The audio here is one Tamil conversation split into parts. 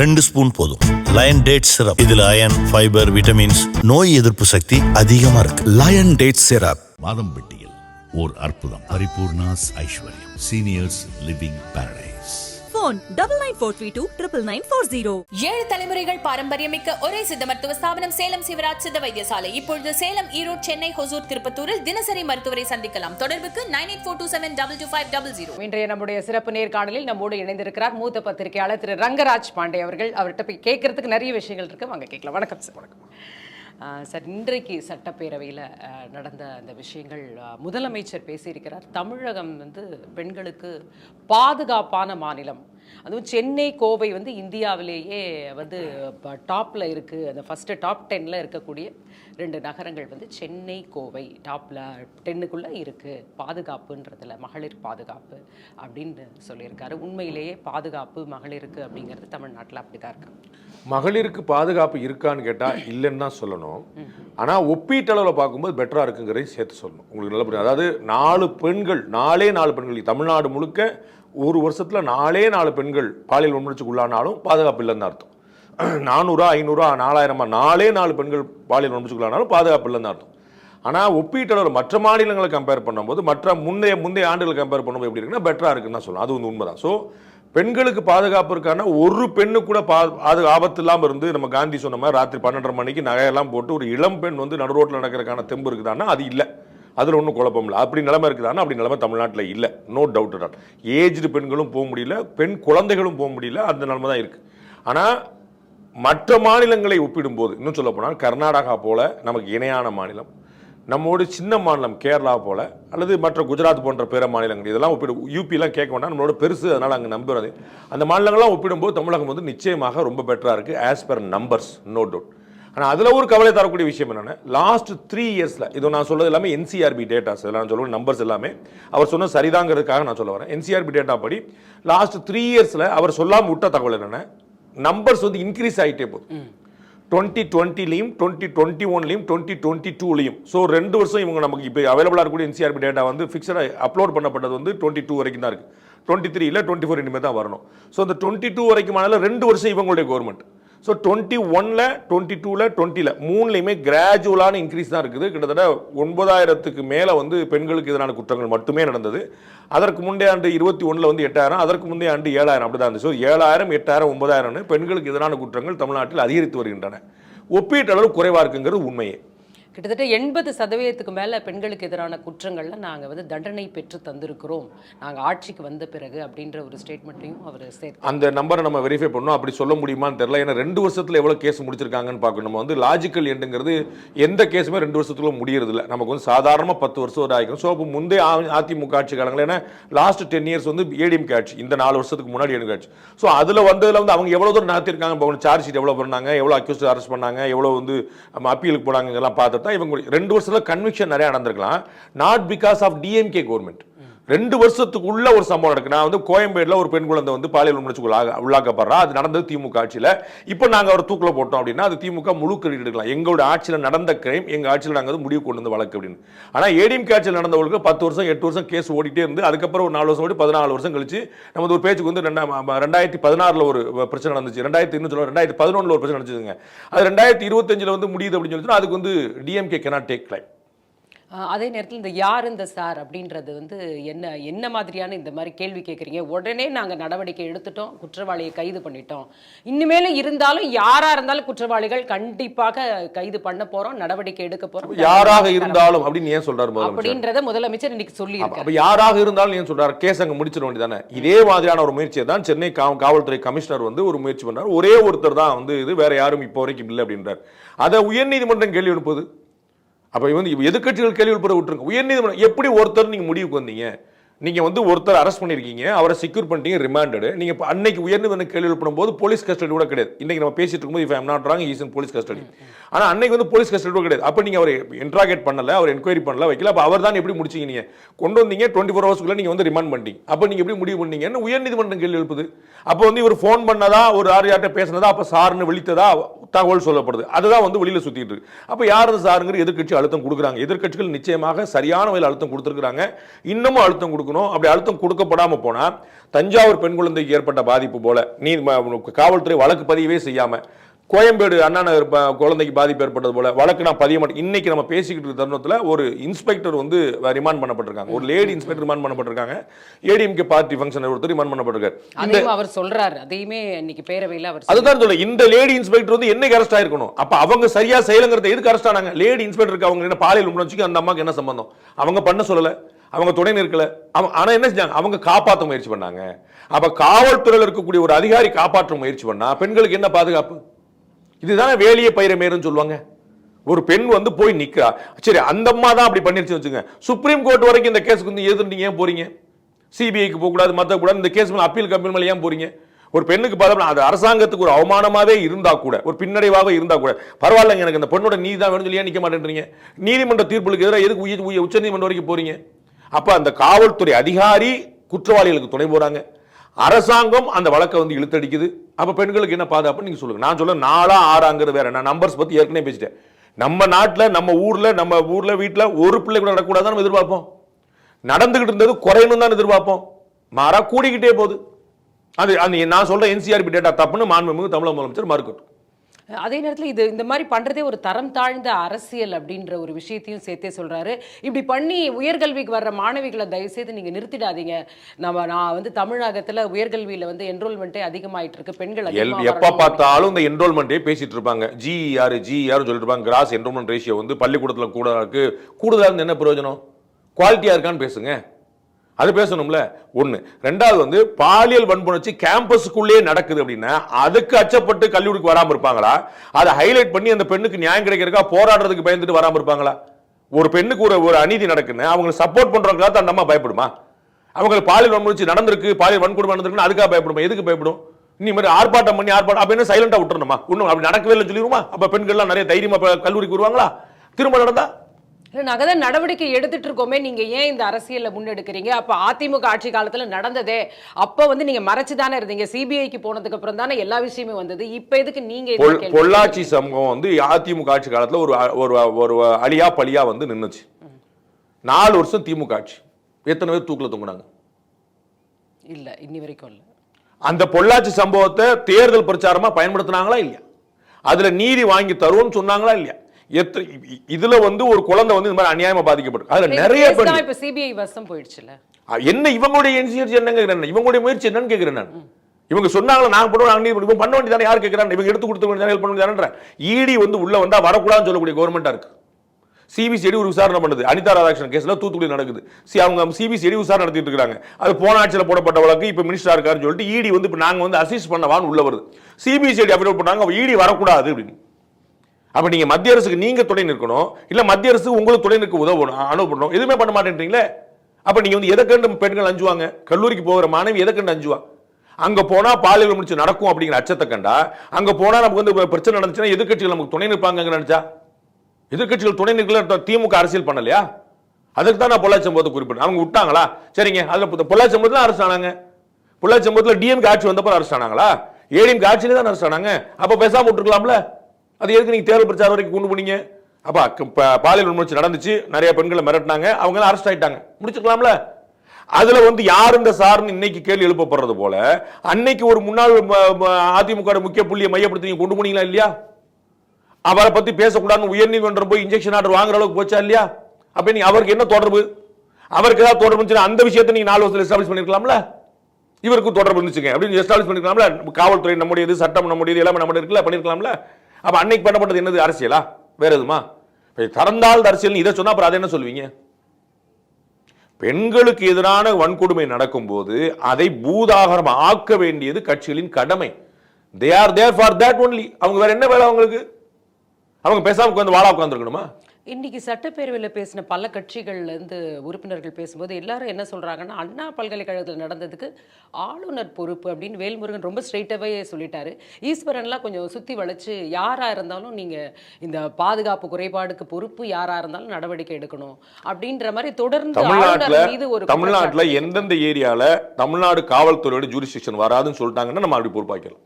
ரெண்டு ஸ்பூன் போதும். லயன் டேட் சிரப் இதுல அயன் ஃபைபர் விட்டமின்ஸ் நோய் எதிர்ப்பு சக்தி அதிகமா இருக்கு. லயன் டேட் சிரப் மாதம்பட்டியில் ஓர் அற்புதம். Paripoorna's Aishwaryam. Seniors living paradise phone double nine four three two triple nine four zero ஏழு தலைமுறைகள் பாரம்பரியமிக்க ஒரே சித்த மருத்துவ ஸ்தாபனம் சேலம் சிவராஜ் சித்த வைத்தியசாலை. இப்பொழுது சேலம் ஈரோடு சென்னை ஹொசூர் திருப்பத்தூரில் தினசரி மருத்துவரை சந்திக்கலாம். தொடர்புக்கு nine eight four two seven double two five double zero. இன்றைய நம்முடைய சிறப்பு நேர்காணலில் நம்மோடு இணைந்திருக்கிறார் மூத்த பத்திரிகையாளர் திரு ரங்கராஜ் பாண்டே அவர்கள். அவர்கிட்ட போய் கேட்கறதுக்கு நிறைய விஷயங்கள் இருக்கு. வாங்க கேட்கலாம். வணக்கம் சார். வணக்கம். சார் இன்றைக்கு சட்டப்பேரவையில் நடந்த அந்த விஷயங்கள் முதலமைச்சர் பேசியிருக்கிறார். தமிழகம் வந்து பெண்களுக்கு பாதுகாப்பான மாநிலம். அதுவும் சென்னை கோவை வந்து இந்தியாவிலேயே வந்து டாப்பில் இருக்குது அந்த ஃபஸ்ட்டு டாப் டென்னில் இருக்கக்கூடிய ரெண்டு நகரங்கள் வந்து சென்னை கோவை டாப்பில் டென்னுக்குள்ளே இருக்குது பாதுகாப்புன்றதில் மகளிர் பாதுகாப்பு அப்படின்னு சொல்லியிருக்காரு. உண்மையிலேயே பாதுகாப்பு மகளிருக்கு அப்படிங்கிறது தமிழ்நாட்டில் அப்படி தான் இருக்கு. மகளிருக்கு பாதுகாப்பு இருக்கான்னு கேட்டால் இல்லைன்னு தான் சொல்லணும். ஆனால் ஒப்பீட்டளவில் பார்க்கும்போது பெட்டராக இருக்குங்கிறதையும் சேர்த்து சொல்லணும். உங்களுக்கு நல்ல புரியும் அதாவது நாலு பெண்கள் நாலே நாலு பெண்கள். தமிழ்நாடு முழுக்க ஒரு வருஷத்தில் நாலே நாலு பெண்கள் பாலியல் வன்முறைக்கு உள்ளானாலும் பாதுகாப்பு இல்லைன்னு அர்த்தம். நானூறா ஐநூறுரூவா நாலாயிரமா நாலே நாலு பெண்கள் பாலியல் வன்முறைக்கு பாதுகாப்பு இல்லைன்னு அர்த்தம். ஆனால் ஒப்பீட்டளவில் மற்ற மாநிலங்களை கம்பேர் பண்ணும்போது மற்ற முந்தைய முந்தைய ஆண்டுகளை கம்பேர் பண்ணும்போது எப்படி இருக்குன்னா பெட்டராக இருக்குன்னு தான் சொல்லலாம் அது வந்து உண்மைதான். ஸோ பெண்களுக்கு பாதுகாப்பு இருக்கான ஒரு பெண்ணு கூட பா அது ஆபத்து இல்லாமல் இருந்து நம்ம காந்தி சொன்ன மாதிரி ராத்திரி பன்னெண்டரை மணிக்கு நகையெல்லாம் போட்டு ஒரு இளம் பெண் வந்து நடு ரோட்டில் நடக்கிறதுக்கான தெம்பு இருக்குதான்னா அது இல்லை. அதில் ஒன்றும் குழப்பம் இல்லை. அப்படி நிலைமை இருக்குதானா அப்படி நிலைமை தமிழ்நாட்டில் இல்லை. நோ டவுட் அட் ஏஜ்டு பெண்களும் போக முடியல. பெண் குழந்தைகளும் போக முடியல. அந்த நிலைமை தான் இருக்குது ஆனால் மற்ற மாநிலங்களை ஒப்பிடும்போது இன்னும் சொல்ல போனால் கர்நாடகா போல நமக்கு இணையான மாநிலம் நம்மோடு சின்ன மாநிலம் கேரளா போல அல்லது மற்ற குஜராத் போன்ற பிற மாநிலங்கள் இதெல்லாம் ஒப்பிடு யூபிலாம் கேட்க வேண்டாம் நம்மளோட பெருசு அதனால் அங்கே நம்புறது அந்த மாநிலங்கள்லாம் ஒப்பிடும்போது தமிழகம் வந்து நிச்சயமாக ரொம்ப பெட்டராக இருக்குது as per numbers no doubt ஆனால் அதில் ஒரு கவலை தரக்கூடிய விஷயம் என்னென்னா லாஸ்ட் த்ரீ இயர்ஸில் இது நான் சொல்றது எல்லாமே என்சிஆர்பி டேட்டாஸ் இதெல்லாம் நான் சொல்லுவேன் நம்பர்ஸ் எல்லாமே அவர் சொன்ன சரிதாங்கிறதுக்காக நான் சொல்ல வரேன். என்சிஆர்பி டேட்டா படி லாஸ்ட் த்ரீ இயர்ஸில் அவர் சொல்லாமல் விட்ட தகவல் என்னென்ன நம்பர்ஸ் வந்து இன்க்ரீஸ் ஆகிட்டே போகுது. டுவெண்ட்டி டுவெண்ட்டிலையும் டுவெண்ட்டி டுவெண்ட்டி ஒன்லையும் டுவெண்ட்டி டுவெண்ட்டி டூலையும் ஸோ ரெண்டு வருஷம் இவங்க நமக்கு இப்போ அவைலபிளாக இருக்கக்கூடிய என்சிஆர்பி டேட்டா வந்து ஃபிக்ஸடாக அப்லோட் பண்ணப்பட்டது வந்து டுவெண்ட்டி டூ வரைக்கும் தான் இருக்குது டுவெண்ட்டி த்ரீ இல்லை டுவெண்ட்டி ஃபோர் இனிமேல் தான் வரணும். ஸோ அந்த டுவெண்ட்டி டூ வரைக்குமான ரெண்டு வருஷம் இவங்களுடைய கவர்மெண்ட் ஸோ டுவெண்ட்டி ஒனில் டுவெண்ட்டி டூவில் டுவெண்ட்டியில் மூணுலையுமே கிராஜுவலான இன்க்ரீஸ் தான் இருக்குது. கிட்டத்தட்ட ஒன்பதாயிரத்துக்கு மேலே வந்து பெண்களுக்கு எதிரான குற்றங்கள் மட்டுமே நடந்தது. அதற்கு முந்தைய ஆண்டு இருபத்தி ஒன்றில் வந்து எட்டாயிரம் அதற்கு முந்தைய ஆண்டு ஏழாயிரம் அப்படி தான் இருந்துச்சு. ஸோ ஏழாயிரம் எட்டாயிரம் ஒன்பதாயிரம்னு பெண்களுக்கு எதிரான குற்றங்கள் தமிழ்நாட்டில் அதிகரித்து வருகின்றன. ஒப்பீட்டளவு குறைவாக இருக்குங்கிறது உண்மையே. கிட்டத்தட்ட எண்பது சதவீதத்துக்கு மேலே பெண்களுக்கு எதிரான குற்றங்களில் நாங்கள் வந்து தண்டனை பெற்று தந்திருக்கிறோம். நாங்கள் ஆட்சிக்கு வந்த பிறகு அப்படின்ற ஒரு ஸ்டேட்மெண்ட்டையும் அவர் சேர்த்து அந்த நம்பரை நம்ம வெரிஃபை பண்ணோம் அப்படி சொல்ல முடியுமான்னு தெரியல. ஏன்னா ரெண்டு வருஷத்தில் எவ்வளோ கேஸ் முடிச்சிருக்காங்கன்னு பார்க்கணும். நம்ம வந்து லாஜிக்கல் எண்டுங்கிறது எந்த கேஸுமே ரெண்டு வருஷத்துக்குள்ள முடியறதில்ல. நமக்கு வந்து சாதாரணமாக பத்து வருஷம் ஒரு ஆகிக்கும் ஸோ அப்போ முந்தைய அதிமுக ஆட்சி காலங்கள் ஏன்னா லாஸ்ட் டென் இயர்ஸ் வந்து ஏடிஎம் ஆட்சி. இந்த நாலு வருஷத்துக்கு முன்னாடி எனக்கு ஆட்சி. ஸோ அதில் வந்ததில் வந்து அவங்க எவ்வளோ தூரம் நடத்திருக்காங்க? இப்போ சார்ஜ் ஷீட் எவ்வளோ பண்ணாங்க எவ்வளோ அக்யூஸ்ட் அரெஸ்ட் பண்ணாங்க? எவ்வளோ வந்து நம்ம அப்பீலுக்கு போனாங்க? இதெல்லாம் பார்த்துட்டு தான் இவங்க ரெண்டு வருஷத்தில் கன்விக்ஷன் நிறைய நடந்திருக்கலாம். Not because of DMK government ரெண்டு வருஷத்துக்குள்ள ஒரு சம்பவம் நடக்கு. நான் வந்து கோயம்பேடில் ஒரு பெண் குழந்தை வந்து பாலியல் உணர்ச்சிக்கு உள்ளாக உள்ளாக்கப்படுறா. அது நடந்தது திமுக ஆட்சியில். இப்போ நாங்கள் அவர் தூக்கில் போட்டோம் அப்படின்னா அது திமுக முழு கிரெடிட் எடுக்கலாம். எங்களோட ஆட்சியில் நடந்த கிரைம் எங்கள் ஆட்சியில் நாங்கள் வந்து முடிவு கொண்டு வந்து வழக்கு அப்படின்னு. ஆனால் ஏடிஎம்கே ஆட்சியில் நடந்தவங்களுக்கு பத்து வருஷம் எட்டு வருஷம் கேஸ் ஓடிட்டே இருந்து அதுக்கப்புறம் ஒரு நாலு வருஷம் ஓடி பதினாலு வருஷம் கழிச்சு நம்ம ஒரு பேச்சுக்கு வந்து ரெண்டாயிரத்தி பதினாறில் ஒரு பிரச்சனை நடந்துச்சு. ரெண்டாயிரத்தி இன்னும் சொல்ல ரெண்டாயிரத்தி பதினொன்றில் ஒரு பிரச்சனை நடந்துச்சுங்க. அது ரெண்டாயிரத்தி இருபத்தஞ்சில் வந்து முடியுது அப்படின்னு சொல்லி அதுக்கு வந்து டிஎம்கே cannot டேக் கிளைம் அதே நேரத்தில் இந்த யார் இந்த சார் அப்படின்றது வந்து என்ன என்ன மாதிரியான இந்த மாதிரி கேள்வி கேட்குறீங்க உடனே நாங்கள் நடவடிக்கை எடுத்துட்டோம் குற்றவாளியை கைது பண்ணிட்டோம். இனிமேல இருந்தாலும் யாரா இருந்தாலும் குற்றவாளிகள் கண்டிப்பாக கைது பண்ண போறோம் நடவடிக்கை எடுக்க போறோம். யாராக இருந்தாலும் அப்படின்னு ஏன் சொல்றாரு முதலமைச்சர்? அப்படின்றத முதலமைச்சர் இன்னைக்கு சொல்லி அப்ப- யாராக இருந்தாலும் ஏன் சொல்றாரு? கேஸ் அங்க முடிச்சிட வேண்டியதானே? இதே மாதிரியான ஒரு முயற்சியை தான் சென்னை காவல்துறை கமிஷனர் வந்து ஒரு முயற்சி பண்றாரு. ஒரே ஒருத்தர் தான் வந்து இது வேற யாரும் இப்போ வரைக்கும் இல்லை அப்படின்றார். அதை உயர்நீதிமன்றம் கேள்வி எழுப்புது. அப்ப வந்து எதிர்க்கட்சிகள் கேள்வி எழுப்புற விட்டுருங்க. உயர்நீதிமன்றம் எப்படி ஒருத்தர் நீங்க முடிவுக்கு வந்தீங்க? நீங்க வந்து ஒருத்தர் அரெஸ்ட் பண்ணிருக்கீங்க அவரை செக்யூர் பண்ணிட்டீங்க ரிமாண்டடு நீங்க இப்ப அன்னைக்கு உயர்நீதிமன்றம் கேள்வி எழுப்பும் போது போலீஸ் கஸ்டடி கூட கிடையாது. இன்னைக்கு நம்ம பேசிட்டு இருக்கும்போது if I'm not wrong is in police custody ஆனா அன்னைக்கு வந்து போலீஸ் கஸ்டடி கூட கிடையாது. அப்ப நீங்க அவர் இன்ட்ராகேட் பண்ணல அவர் என்கொயரி பண்ணல வைக்கல. அப்ப அவர் தான் எப்படி முடிச்சீங்க நீங்க? கொண்டு வந்தீங்க டுவெண்ட்டி ஃபோர் ஹவர்ஸ்க்குள்ள நீங்க வந்து ரிமாண்ட் பண்ணிட்டீங்க. அப்ப நீங்க எப்படி முடிவு பண்ணீங்கன்னு உயர்நீதிமன்றம் கேள்வி எழுப்புது. அப்போ வந்து இவர் ஃபோன் பண்ணதா ஒரு ஆறு யார்ட்ட பேசினதா அப்ப சார்னு விழித்ததா தகவல் சொல்லப்படுது. அதுதான் வந்து வெளியில சுத்திட்டு இருக்கு. அப்ப யார் சாருங்கிற எதிர்க்கட்சி அழுத்தம் கொடுக்குறாங்க. எதிர்க்கட்சிகள் நிச்சயமாக சரியான வகையில் அழுத்தம் கொடுத்துருக்காங்க இன்னமும் அழுத்தம் கொடுக்கணும். அப்படி அழுத்தம் கொடுக்கப்படாம போனா தஞ்சாவூர் பெண் குழந்தைக்கு ஏற்பட்ட பாதிப்பு போல. நீ காவல்துறை வழக்கு பதிவே செய்யாம கோயம்பேடு அண்ணா நகர் குழந்தைக்கு பாதிப்பு ஏற்பட்டது போல வழக்கு நான் பதிய மாட்டேன் இன்னைக்கு நம்ம பேசிக்கிட்டு இருக்க தருணத்துல ஒரு இன்ஸ்பெக்டர் வந்து ரிமாண்ட் பண்ணப்பட்டிருக்காங்க. ஒரு லேடி இன்ஸ்பெக்டர் ரிமாண்ட் பண்ணப்பட்டிருக்காங்க. ஏடிஎம்கே பார்ட்டி ஃபங்க்ஷன் ஒருத்தர் ரிமாண்ட் பண்ணப்பட்டிருக்காரு. அவர் சொல்றாரு. அதையுமே இன்னைக்கு பேரவையில அவர் அதுதான் சொல்ல இந்த லேடி இன்ஸ்பெக்டர் வந்து என்னைக்கு அரெஸ்ட் ஆயிருக்கணும்? அப்ப அவங்க சரியா செயலுங்கிறத எதுக்கு அரெஸ்ட் ஆனாங்க? லேடி இன்ஸ்பெக்டருக்கு அவங்க என்ன பாலியல் உணர்ச்சிக்கு அந்த அம்மாக்கு என்ன சம்பந்தம்? அவங்க பண்ண சொல்லல. அவங்க துணை நிற்கல. அவங்க ஆனால் என்ன செஞ்சாங்க? அவங்க காப்பாற்ற முயற்சி பண்ணாங்க. அப்போ காவல்துறையில் இருக்கக்கூடிய ஒரு அதிகாரி காப்பாற்ற முயற்சி பண்ணால் பெண்களுக்கு என்ன பாதுகாப்பு? இதுதானே வேலிய பயிரமேறுன்னு சொல்லுவாங்க. ஒரு பெண் வந்து போய் நிற்கிறா சரி அந்த அம்மா தான் அப்படி பண்ணிருச்சு வச்சுங்க சுப்ரீம் கோர்ட் வரைக்கும் இந்த கேஸுக்கு வந்து எதிர்த்து ஏன் போறீங்க? சிபிஐக்கு போகக்கூடாது மற்ற கூடாது இந்த கேஸ் மேலே அப்பீல் கம்பெனி மேலே ஏன் போறீங்க? ஒரு பெண்ணுக்கு பார்த்தா அது அரசாங்கத்துக்கு ஒரு அவமானமாகவே இருந்தா கூட ஒரு பின்னடைவாக இருந்தா கூட பரவாயில்லைங்க எனக்கு இந்த பெண்ணோட நீதி தான் வேணும்னு சொல்லி ஏன் மாட்டேன்றீங்க? நீதிமன்ற தீர்ப்புகளுக்கு எதிராக எதுக்கு உச்ச நீதிமன்றம் வரைக்கும் போறீங்க? அப்போ அந்த காவல்துறை அதிகாரி குற்றவாளிகளுக்கு துணை போகிறாங்க அரசாங்கம் அந்த வழக்கை வந்து இழுத்தடிக்குது. அப்போ பெண்களுக்கு என்ன பாதுகாப்புன்னு நீங்கள் சொல்லுங்கள் நான் சொல்ல நாலா ஆறாங்கிறது வேற. நான் நம்பர்ஸ் பற்றி ஏற்கனவே பேசிட்டேன். நம்ம நாட்டில் நம்ம ஊரில் நம்ம ஊரில் வீட்டில் ஒரு பிள்ளை கூட நடக்கூடாது நம்ம எதிர்பார்ப்போம். நடந்துகிட்டு இருந்தது குறையணும் தான் எதிர்பார்ப்போம். மாறா கூடிக்கிட்டே போகுது. அது அந்த நான் சொல்ற என்சிஆர்பி டேட்டா தப்புன்னு மாண்புமிகு தமிழக முதலமைச்சர் மறுக்கட்டும். அதே நேரத்துல இது இந்த மாதிரி பண்றதே ஒரு தரம் தாழ்ந்த அரசியல் அப்படின்ற ஒரு விஷயத்தையும் சேர்த்தே சொல்றாரு. இப்படி பண்ணி உயர்கல்விக்கு வர்ற மாணவிகளை தயவு செய்து நீங்க நிறுத்திடாதீங்க. நம்ம நான் வந்து தமிழகத்துல உயர்கல்வியில வந்து என்ரோல்மெண்ட்டே அதிகமாயிட்டு இருக்கு. பெண்கள் எப்ப பார்த்தாலும் இந்த என்ரோல்மெண்ட்டே பேசிட்டு இருப்பாங்க. ஜிஆர் ஜிஆர் சொல்லிட்டு இருப்பாங்க. கிராஸ் என்ரோல்மெண்ட் ரேஷியோ வந்து பள்ளிக்கூடத்துல கூட இருக்கு. கூடுதலா இருந்து என்ன பிரயோஜனம்? குவாலிட்டியா இருக்கான்னு பேசுங்க. அது பேசணும்ல. ஒன்று ரெண்டாவது வந்து பாலியல் வன்புணர்ச்சி கேம்பஸுக்குள்ளேயே நடக்குது அப்படின்னா அதுக்கு அச்சப்பட்டு கல்லூரிக்கு வராமல் இருப்பாங்களா? அதை ஹைலைட் பண்ணி அந்த பெண்ணுக்கு நியாயம் கிடைக்கிறக்கா போராடுறதுக்கு பயந்துட்டு வராமல் இருப்பாங்களா? ஒரு பெண்ணுக்கு ஒரு ஒரு அநீதி நடக்குன்னு அவங்களை சப்போர்ட் பண்ணுறவங்களா தான் அந்த அம்மா பயப்படுமா? அவங்களுக்கு பாலியல் வன்முறை நடந்திருக்கு பாலியல் வன்கொடுமை நடந்திருக்குன்னு அதுக்காக பயப்படுமா? எதுக்கு பயப்படும்? நீ மாதிரி ஆர்ப்பாட்டம் பண்ணி ஆர்ப்பாட்டம் அப்படின்னு என்ன சைலண்டா விட்டுறணுமா? இன்னும் அப்படி நடக்கவே இல்லை சொல்லிடுமா அப்போ பெண்கள்லாம் நிறைய தைரியமாக கல்லூரிக்கு வருவாங்களா? திரும்ப நடந்தா? இல்ல நாங்க தான் நடவடிக்கை எடுத்துட்டு இருக்கோமே. நீங்க ஏன் இந்த அரசியல்ல முன்னெடுக்கிறீங்க? அப்ப அதிமுக ஆட்சி காலத்துல நடந்ததே. அப்ப வந்து நீங்க மறைச்சு தானே இருந்தீங்க. சிபிஐக்கு போனதுக்கு அப்புறம் தானே எல்லா விஷயமும் வந்தது. இப்ப எதுக்கு நீங்க இந்த பொள்- கேள்வி பொள்ளாச்சி சமூகம் வந்து அதிமுக ஆட்சி காலத்துல ஒரு ஒரு ஒரு அழியா பழியா வந்து நின்னுச்சு. நாலு வருஷம் திமுக ஆட்சி. எத்தனை பேர் தூக்குல தொங்குனாங்க. இல்ல இன்னி வரைக்கும் இல்ல. அந்த பொள்ளாச்சி சம்பவத்தை தேர்தல் பிரச்சாரமா பயன்படுத்தினாங்களா இல்லையா? அதுல நீதி வாங்கி தருவோம்னு சொன்னாங்களா இல்லையா? எத்த இ- இதுல வந்து ஒரு குழந்தை வந்து இந்த மாதிரி அநியாயமா பாதிக்கப்படும். அதுல நிறைய பேர் இப்ப சிபிஐ வசம் போயிடுச்சுல. என்ன இவங்களுடைய என்சிஆர்சி என்னங்க கேக்குறேன் இவங்களுடைய முயற்சி என்னன்னு கேக்குறேன் நான். இவங்க சொன்னாங்களா நாங்க பண்ணுவோம் நீதி பண்ணுவோம். பண்ண வேண்டியதானே யார் கேட்கறாங்க இவங்க எடுத்து கொடுத்து வேண்டியதானே இடி வந்து உள்ள வந்தா வரக்கூடாதுன்னு சொல்லக்கூடிய கவர்மெண்டா இருக்கு. சிபிசிஐடி ஒரு விசாரணை பண்ணுது. அனிதா ராதாகிருஷ்ணன் கேஸ்ல தூத்துக்குடி நடக்குது. சி அவங்க சிபிசிஐடி விசாரணை நடத்திட்டு இருக்காங்க. அது போன ஆட்சியில் போடப்பட்ட வழக்கு இப்ப மினிஸ்டரா இருக்காருன்னு சொல்லிட்டு இடி வந்து இப்ப நாங்க வந்து அசிஸ்ட் பண்ணவான்னு உள்ள வருது. சிபிசிஐடி அப்டேட் பண்ணாங்க இடி வரக்கூடாது அப்படின்னு. அப்போ நீங்கள் மத்திய அரசுக்கு நீங்கள் துணை நிற்கணும். இல்லை மத்திய அரசு உங்களுக்கு துணை நிற்க உதவணும் அனுப்பணும் எதுவுமே பண்ண மாட்டேன்றீங்களே? அப்போ நீங்கள் வந்து எதை கண்டு பெண்கள் அஞ்சுவாங்க? கல்லூரிக்கு போகிற மாணவி எதை கண்டு அஞ்சுவா? அங்கே போனால் பாலியல் முடிச்சு நடக்கும் அப்படிங்கிற அச்சத்தை கண்டா அங்கே போனால் நமக்கு வந்து பிரச்சனை நடந்துச்சுன்னா எதிர்க்கட்சிகள் நமக்கு துணை நிற்பாங்க நினச்சா? எதிர்க்கட்சிகள் துணை நிற்கல திமுக அரசியல் பண்ணலையா? அதுக்கு தான் நான் பொள்ளாச்சி சம்பவத்தை குறிப்பிட்டேன். அவங்க விட்டாங்களா? சரிங்க. அதில் பொள்ளாச்சி சம்பவத்தில் அரசு ஆனாங்க. பொள்ளாச்சி சம்பவத்தில் டிஎம்கே ஆட்சி வந்தப்போ அரசு ஆனாங்களா? ஏடிஎம்கே ஆட்சியில தான் அரசு ஆனாங்க. அப்போ பேசாமல் விட்டுருக்கலாம்ல? அது எதுக்கு நீங்கள் தேர்தல் பிரச்சாரம் வரைக்கும் கொண்டு போனீங்க? அப்போ ப- பாலியல் வன்முறை நடந்துச்சு. நிறைய பெண்களை மிரட்டினாங்க. அவங்க அரெஸ்ட் ஆயிட்டாங்க. முடிச்சுக்கலாம்ல? அதுல வந்து யார் இந்த சார்னு இன்னைக்கு கேள்வி எழுப்பப்படுறது போல அன்னைக்கு ஒரு முன்னாள் அதிமுக முக்கிய புள்ளியை மையப்படுத்தி நீங்க கொண்டு போனீங்களா இல்லையா? அவரை பத்தி பேசக்கூடாதுன்னு உயர்நீதிமன்றம் போய் இன்ஜெக்ஷன் ஆர்டர் வாங்குற அளவுக்கு போச்சா இல்லையா? அப்ப நீங்கள் அவருக்கு என்ன தொடர்பு? அவருக்கு ஏதாவது தொடர்பு இருந்துச்சுன்னா அந்த விஷயத்தை நீங்க நாலு வருஷத்துல எஸ்டாப்ளிஷ் பண்ணிருக்கலாம்ல? இவருக்கு தொடர்பு இருந்துச்சுங்க. அப்படின்னு எஸ்டாப்ளிஷ் பண்ணிருக்கலாம்ல? காவல்துறை நம்முடையது சட்டம் நம்முடையது எல்லாமே நம்மளுடைய இருக்குல்ல? பண்ணிருக்கலாம்ல? அப்போ அன்னைக்கு பண்ணப்பட்டது என்னது? அரசியலா? வேற எதுமா இப்போ திறந்தால் அரசியல் இதை சொன்னால் அப்புறம் அதை என்ன சொல்வீங்க பெண்களுக்கு எதிரான வன்கொடுமை நடக்கும்போது அதை பூதாகரம் ஆக்க வேண்டியது கட்சிகளின் கடமை. They are there for that only அவங்க வேற என்ன வேலை அவங்களுக்கு? அவங்க பேசாம உட்காந்து வாழா உட்காந்துருக்கணுமா இன்னைக்கு சட்டப்பேரவையில் பேசின பல கட்சிகள்ல இருந்து உறுப்பினர்கள் பேசும்போது எல்லாரும் என்ன சொல்றாங்கன்னா அண்ணா பல்கலைக்கழகத்தில் நடந்ததுக்கு ஆளுநர் பொறுப்பு அப்படின்னு வேல்முருகன் ரொம்ப ஸ்ட்ரெயிட்டாகவே சொல்லிட்டாரு ஈஸ்வரன்லாம் கொஞ்சம் சுத்தி வளைச்சு யாரா இருந்தாலும் நீங்க இந்த பாதுகாப்பு குறைபாடுக்கு பொறுப்பு யாரா இருந்தாலும் நடவடிக்கை எடுக்கணும் அப்படின்ற மாதிரி தொடர்ந்து ஆளுநர் மீது ஒரு தமிழ்நாட்டுல. எந்தெந்த ஏரியால தமிழ்நாடு காவல்துறையோட ஜூரிஸ்டிக்ஷன் வராதுன்னு சொல்லிட்டாங்கன்னா நம்ம அப்படி பொறுப்பாக்கலாம்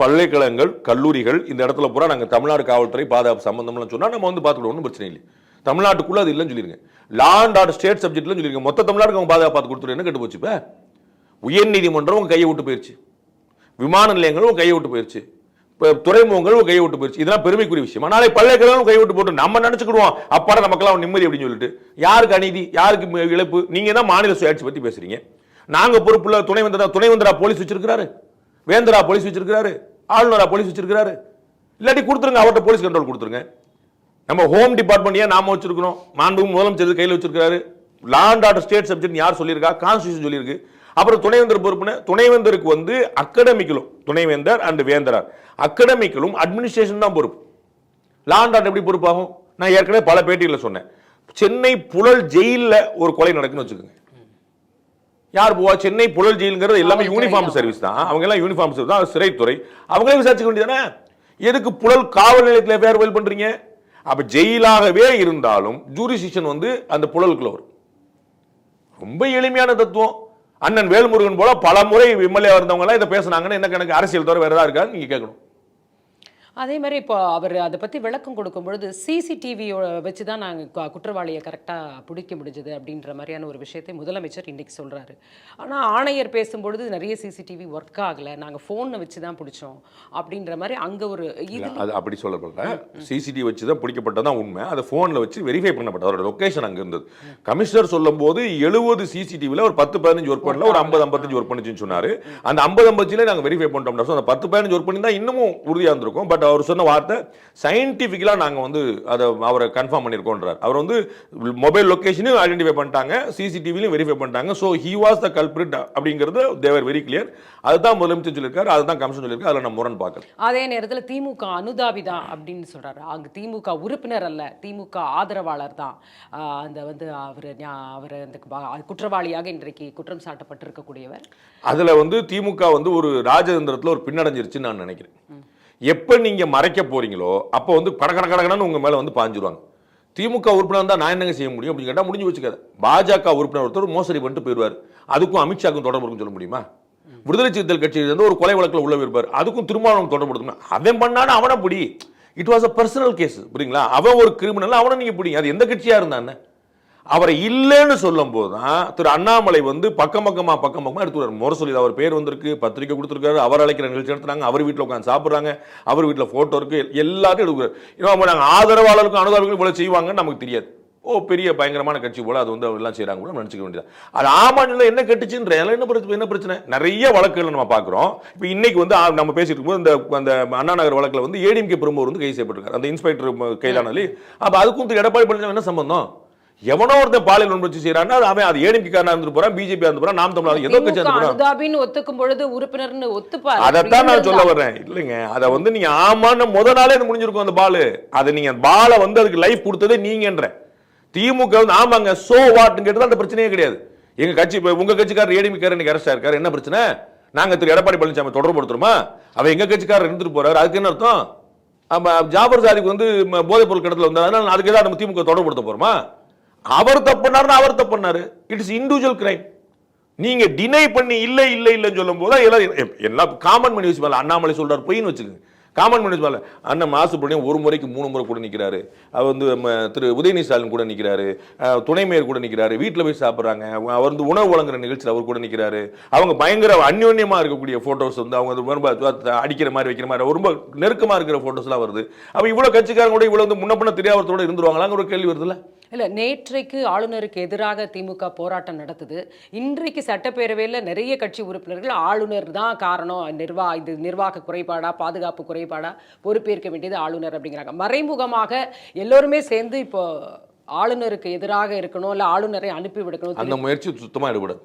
பல்கலைக்கழகங்கள் கல்லூரிகள் இந்த இடத்துல பூரா நாங்கள் தமிழ்நாடு காவல்துறை பாதுகாப்பு சம்பந்தம்லாம் சொன்னால் நம்ம வந்து பார்த்துக்கிடுவோம் ஒன்றும் பிரச்சனை இல்லை தமிழ்நாட்டுக்குள்ளே அது இல்லைன்னு சொல்லிருங்க. லாண்ட் ஆர்டர் ஸ்டேட் சப்ஜெக்ட்லாம் சொல்லிருங்க. மொத்த தமிழ்நாடுக்கு அவங்க பாதுகாப்பு பார்த்து கொடுத்துரு என்ன கெட்டு போச்சு இப்போ? உயர் நீதிமன்றம் உங்கள் கையை விட்டு போயிடுச்சு விமான நிலையங்களும் கையை விட்டு போயிருச்சு. இப்போ துறைமுகங்களும் கையை விட்டு போயிடுச்சு இதெல்லாம் பெருமைக்குரிய விஷயம். நாளை பல்லைக்கழகம் கை விட்டு போட்டு நம்ம நினச்சிக்கிடுவோம். அப்பாட நமக்கெல்லாம் நிம்மதி அப்படின்னு சொல்லிட்டு. யாருக்கு அநீதி யாருக்கு இழப்பு? நீங்கள் தான் மாநில சுயாட்சி பற்றி பேசுகிறீங்க நாங்கள் பொறுப்புள்ள துணைவேந்தரா துணைவேந்தரா போலீஸ் வச்சிருக்கிறாரு. வேந்தரா போலீஸ் வச்சிருக்கிறாரு ஆளுநரா போலீஸ் வச்சிருக்கிறாரு. இல்லாட்டி கொடுத்துருங்க அவர்கிட்ட போலீஸ் கண்ட்ரோல் கொடுத்துருங்க. நம்ம ஹோம் டிபார்ட்மெண்ட் ஏன் நாம வச்சிருக்கிறோம்? மாண்பு முதலமைச்சர் கையில் வச்சிருக்காரு லாண்ட் ஆர்டர் ஸ்டேட் சப்ஜெக்ட் யார் சொல்லியிருக்கா? கான்ஸ்டியூஷன் சொல்லியிருக்கு. அப்புறம் துணைவேந்தர் பொறுப்புன துணைவேந்தருக்கு வந்து அகடமிக்கலும் துணைவேந்தர் அண்ட் வேந்தரார். அகடமிக்கலும் அட்மினிஸ்ட்ரேஷன் தான் பொறுப்பு. லாண்ட் ஆர்டர் எப்படி பொறுப்பாகும்? நான் ஏற்கனவே பல பேட்டிகளில் சொன்னேன். சென்னை புழல் ஜெயிலில் ஒரு கொலை நடக்குன்னு வச்சுக்கோங்க. யார் போவா? சென்னை புழல் ஜெயிலுங்கிறது எல்லாமே யூனிஃபார்ம். சர்வீஸ் தான். அவங்க எல்லாம் யூனிஃபார்ம் சர்வீஸ் தான் சிறைத்துறை. அவங்களே விசாரிச்சுக்க வேண்டியதானே எதுக்கு புழல் காவல் நிலையத்தில் எஃப்ஐஆர் ஃபைல் பண்றீங்க? அப்ப ஜெயிலாகவே இருந்தாலும் ஜூரிசிஷன் வந்து அந்த புழலுக்குள்ள வரும். ரொம்ப எளிமையான தத்துவம். அண்ணன் வேல்முருகன் போல பல முறை எம்எல்ஏ இருந்தவங்க எல்லாம் இதை பேசுனாங்கன்னு என்ன கணக்கு? அரசியல் தவிர வேற ஏதாவது இருக்காது நீங்க கேட்கணும். அதே மாதிரி இப்போ அவர் அதை பற்றி விளக்கம் கொடுக்கும் பொழுது சிசிடிவியோட வச்சு தான் நாங்கள் குற்றவாளியை கரெக்டாக பிடிக்க முடிஞ்சது அப்படின்ற மாதிரியான ஒரு விஷயத்தை முதலமைச்சர் இன்னைக்கு சொல்கிறாரு ஆனால் ஆணையர் பேசும்பொழுது நிறைய சிசிடிவி ஒர்க் ஆகலை நாங்கள் ஃபோனை வச்சு தான் பிடிச்சோம் அப்படின்ற மாதிரி அங்கே ஒரு இது அது அப்படி சொல்லப்படல. சிசிடிவி வச்சு தான் பிடிக்கப்பட்டதான் உண்மை. அதை ஃபோனில் வச்சு வெரிஃபை பண்ணப்பட்டது. அவரோட லொகேஷன் அங்கே இருந்தது. கமிஷனர் சொல்லும்போது எழுபது சிசிடிவியில் ஒரு பத்து பதினஞ்சு ஒர்க் பண்ணல ஒரு ஐம்பது ஐம்பத்தஞ்சு ஒர்க் பண்ணிச்சுன்னு சொன்னாரு. அந்த ஐம்பது ஐம்பதுல நாங்கள் வெரிஃபை பண்ணிட்டோம் ஸோ அந்த பத்து பதினஞ்சு ஒர்க் பண்ணி தான் இன்னமும் உறுதியாக இருந்திருக்கும். பட் அவர் சொன்ன வார்த்தை சயின்டிஃபிக்கலாக நாங்கள் வந்து அதை அவரை கன்ஃபார்ம் பண்ணியிருக்கோன்றார் அவர் வந்து மொபைல் லொகேஷனையும் ஐடென்டிஃபை பண்ணிட்டாங்க சிசிடிவிலையும் வெரிஃபை பண்ணிட்டாங்க. So he was the culprit அப்படிங்கிறது தேவர் வெரி கிளியர் அதுதான் முதலமைச்சர் சொல்லியிருக்காரு அதுதான் கமிஷன் சொல்லியிருக்காரு அதில் நான் முரண் பார்க்கல அதே நேரத்தில் திமுக அனுதாபி தான் அப்படின்னு சொல்றாரு. அங்கே திமுக உறுப்பினர் அல்ல திமுக ஆதரவாளர் தான். அந்த வந்து அவர் அவர் அந்த குற்றவாளியாக இன்றைக்கு குற்றம் சாட்டப்பட்டிருக்கக்கூடியவர். அதுல வந்து திமுக வந்து ஒரு ராஜதந்திரத்துல ஒரு பின்னடைஞ்சிருச்சுன்னு நான் நினைக்கிறேன். எப்போ நீங்கள் மறைக்க போகிறீங்களோ அப்போ வந்து கட கடகடன்னு உங்கள் மேலே வந்து பாஞ்சிருவாங்க. திமுக உறுப்பினர் தான் நான் என்னங்க செய்ய முடியும் அப்படின்னு கேட்டால் முடிஞ்சு வச்சுக்காது பாஜக உறுப்பினர் ஒருத்தர் மோசடி பண்ணிட்டு போயிடுவார். அதுக்கும் அமித்ஷாக்கும் தொடர்பு இருக்குன்னு சொல்ல முடியுமா? விடுதலை சிறுத்தைகள் கட்சியில இருந்து ஒரு கொலை வழக்கில் உள்ள இருப்பார் அதுக்கும் திருமாவளவன் தொடர்பு அவன் பண்ணாலும் அவனை பிடி. It was a personal case புரியுங்களா? அவன் ஒரு கிரிமினல் அவனை நீங்கள் பிடிங்க. அது எந்த கட்சியாக இருந்தான்னு அவரை இல்லைன்னு சொல்லும் போது தான் திரு அண்ணாமலை வந்து பக்கம் பக்கமாக பக்கம் பக்கமா எடுத்துறாரு சொல்லி அவர் பேர் வந்திருக்கு பத்திரிக்கை கொடுத்துருக்காரு அவர் அழைக்கிற நிகழ்ச்சி நடத்துறாங்க அவர் வீட்டில் உட்காந்து சாப்பிட்றாங்க அவர் வீட்டில் ஃபோட்டோ இருக்கு எல்லாத்தையும் எடுக்கிறார் இன்னும் நாங்கள் ஆதரவாளருக்கும் அனுதாபங்களுக்கும் இவ்வளவு செய்வாங்கன்னு நமக்கு தெரியாது. ஓ பெரிய பயங்கரமான கட்சி போல அது வந்து எல்லாம் செய்கிறாங்க கூட நினச்சிக்க வேண்டியது அது ஆமாநில என்ன கட்டுச்சுன்ற என்ன பிரச்சனை என்ன பிரச்சனை? நிறைய வழக்குகள் நம்ம பார்க்குறோம். இப்போ இன்னைக்கு வந்து நம்ம பேசிட்டு இருக்கும்போது இந்த அந்த அண்ணா நகர் வழக்கில் வந்து ஏடிஎம்கே பெரும்போர் வந்து கைது செய்யப்பட்டிருக்காரு. அந்த இன்ஸ்பெக்டர் கைதானலி அப்போ அதுக்கும் திரு எடப்பாடி பழனிசாமி என்ன சம்பந்தம்? எவனோ ஒருத்தன் பாலியல் வன்புணர்ச்சி செய்யறான்னா அவன் அது ஏடிஎம்கே காரனா இருந்துட்டு போறான் பிஜேபி இருந்து போறான் நாம் தமிழர் ஏதோ கட்சி இருந்து அனுதாபின்னு ஒத்துக்கும் பொழுது உறுப்பினர்னு ஒத்துப்பாரு. அதைத்தான் நான் சொல்ல வர்றேன். இல்லைங்க அதை வந்து நீங்க ஆமான்னு முத நாளே முடிஞ்சிருக்கும் அந்த பால். அதை நீங்க பாலை வந்து அதுக்கு லைஃப் கொடுத்ததே நீங்கன்ற திமுக வந்து ஆமாங்க சோ வாட்னு கேட்டது அந்த பிரச்சனையே கிடையாது. எங்க கட்சி உங்க கட்சிக்காரர் ஏடிமிக்காரர் இன்னைக்கு அரசா இருக்காரு. என்ன பிரச்சனை? நாங்க திரு எடப்பாடி பழனிசாமி தொடர்புபடுத்துறோமா அவர் எங்க கட்சிக்காரர் இருந்துட்டு போறாரு. அதுக்கு என்ன அர்த்தம்? ஆமா ஜாபர் சாதிக்கு வந்து போதைப் பொருள் கடத்தல வந்தார் அதனால அதுக்கு ஏதாவது நம்ம திமுக தொடர்புபடுத்த போறோமா? அவர் தப்பு பண்ணாருன்னா அவர் தப்பு பண்ணாரு இட்ஸ் இண்டிவிஜுவல் கிரைம் நீங்க டினை பண்ணி இல்லை இல்லை இல்லைன்னு சொல்லும் போது எல்லாம் எல்லாம் காமன் பண்ணி வச்சு அண்ணாமலை சொல்றாரு பொய்ன்னு வச்சுக்கோங்க. காமன் பண்ணி மேலே அண்ணன் மாசுபடியும் ஒரு முறைக்கு மூணு முறை கூட நிற்கிறாரு அவர் வந்து நம்ம திரு உதயநிதி ஸ்டாலின் கூட நிற்கிறாரு அஹ், துணை மேயர் கூட நிற்கிறாரு வீட்டில் போய் சாப்பிட்றாங்க. அவர் வந்து உணவு வழங்குற நிகழ்ச்சியில் அவர் கூட நிற்கிறாரு அவங்க பயங்கர அந்யோன்யமாக இருக்கக்கூடிய ஃபோட்டோஸ் வந்து அவங்க ரொம்ப அடிக்கிற மாதிரி வைக்கிற மாதிரி ரொம்ப நெருக்கமாக இருக்கிற ஃபோட்டோஸ்லாம் வருது. அப்போ இவ்வளோ கட்சிக்காரங்க கூட இவ்வளோ வந்து முன்ன பின்ன தெரியாதவத்தோட இருந்துருவாங்களாங்கிற ஒரு கேள்வி வருதுல்ல. இல்லை நேற்றைக்கு ஆளுநருக்கு எதிராக திமுக போராட்டம் நடத்துது. இன்றைக்கு சட்டப்பேரவையில் நிறைய கட்சி உறுப்பினர்கள் ஆளுநர் தான் காரணம். நிர்வா இது நிர்வாக குறைபாடா பாதுகாப்பு குறைபாடா பொறுப்பேற்க வேண்டியது ஆளுநர் அப்படிங்கிறாங்க. மறைமுகமாக எல்லோருமே சேர்ந்து இப்போ ஆளுநருக்கு எதிராக இருக்கணும் இல்ல ஆளுநரை அனுப்பி விடுக்கணும் அந்த முயற்சி சுத்தமா எடுபடாது.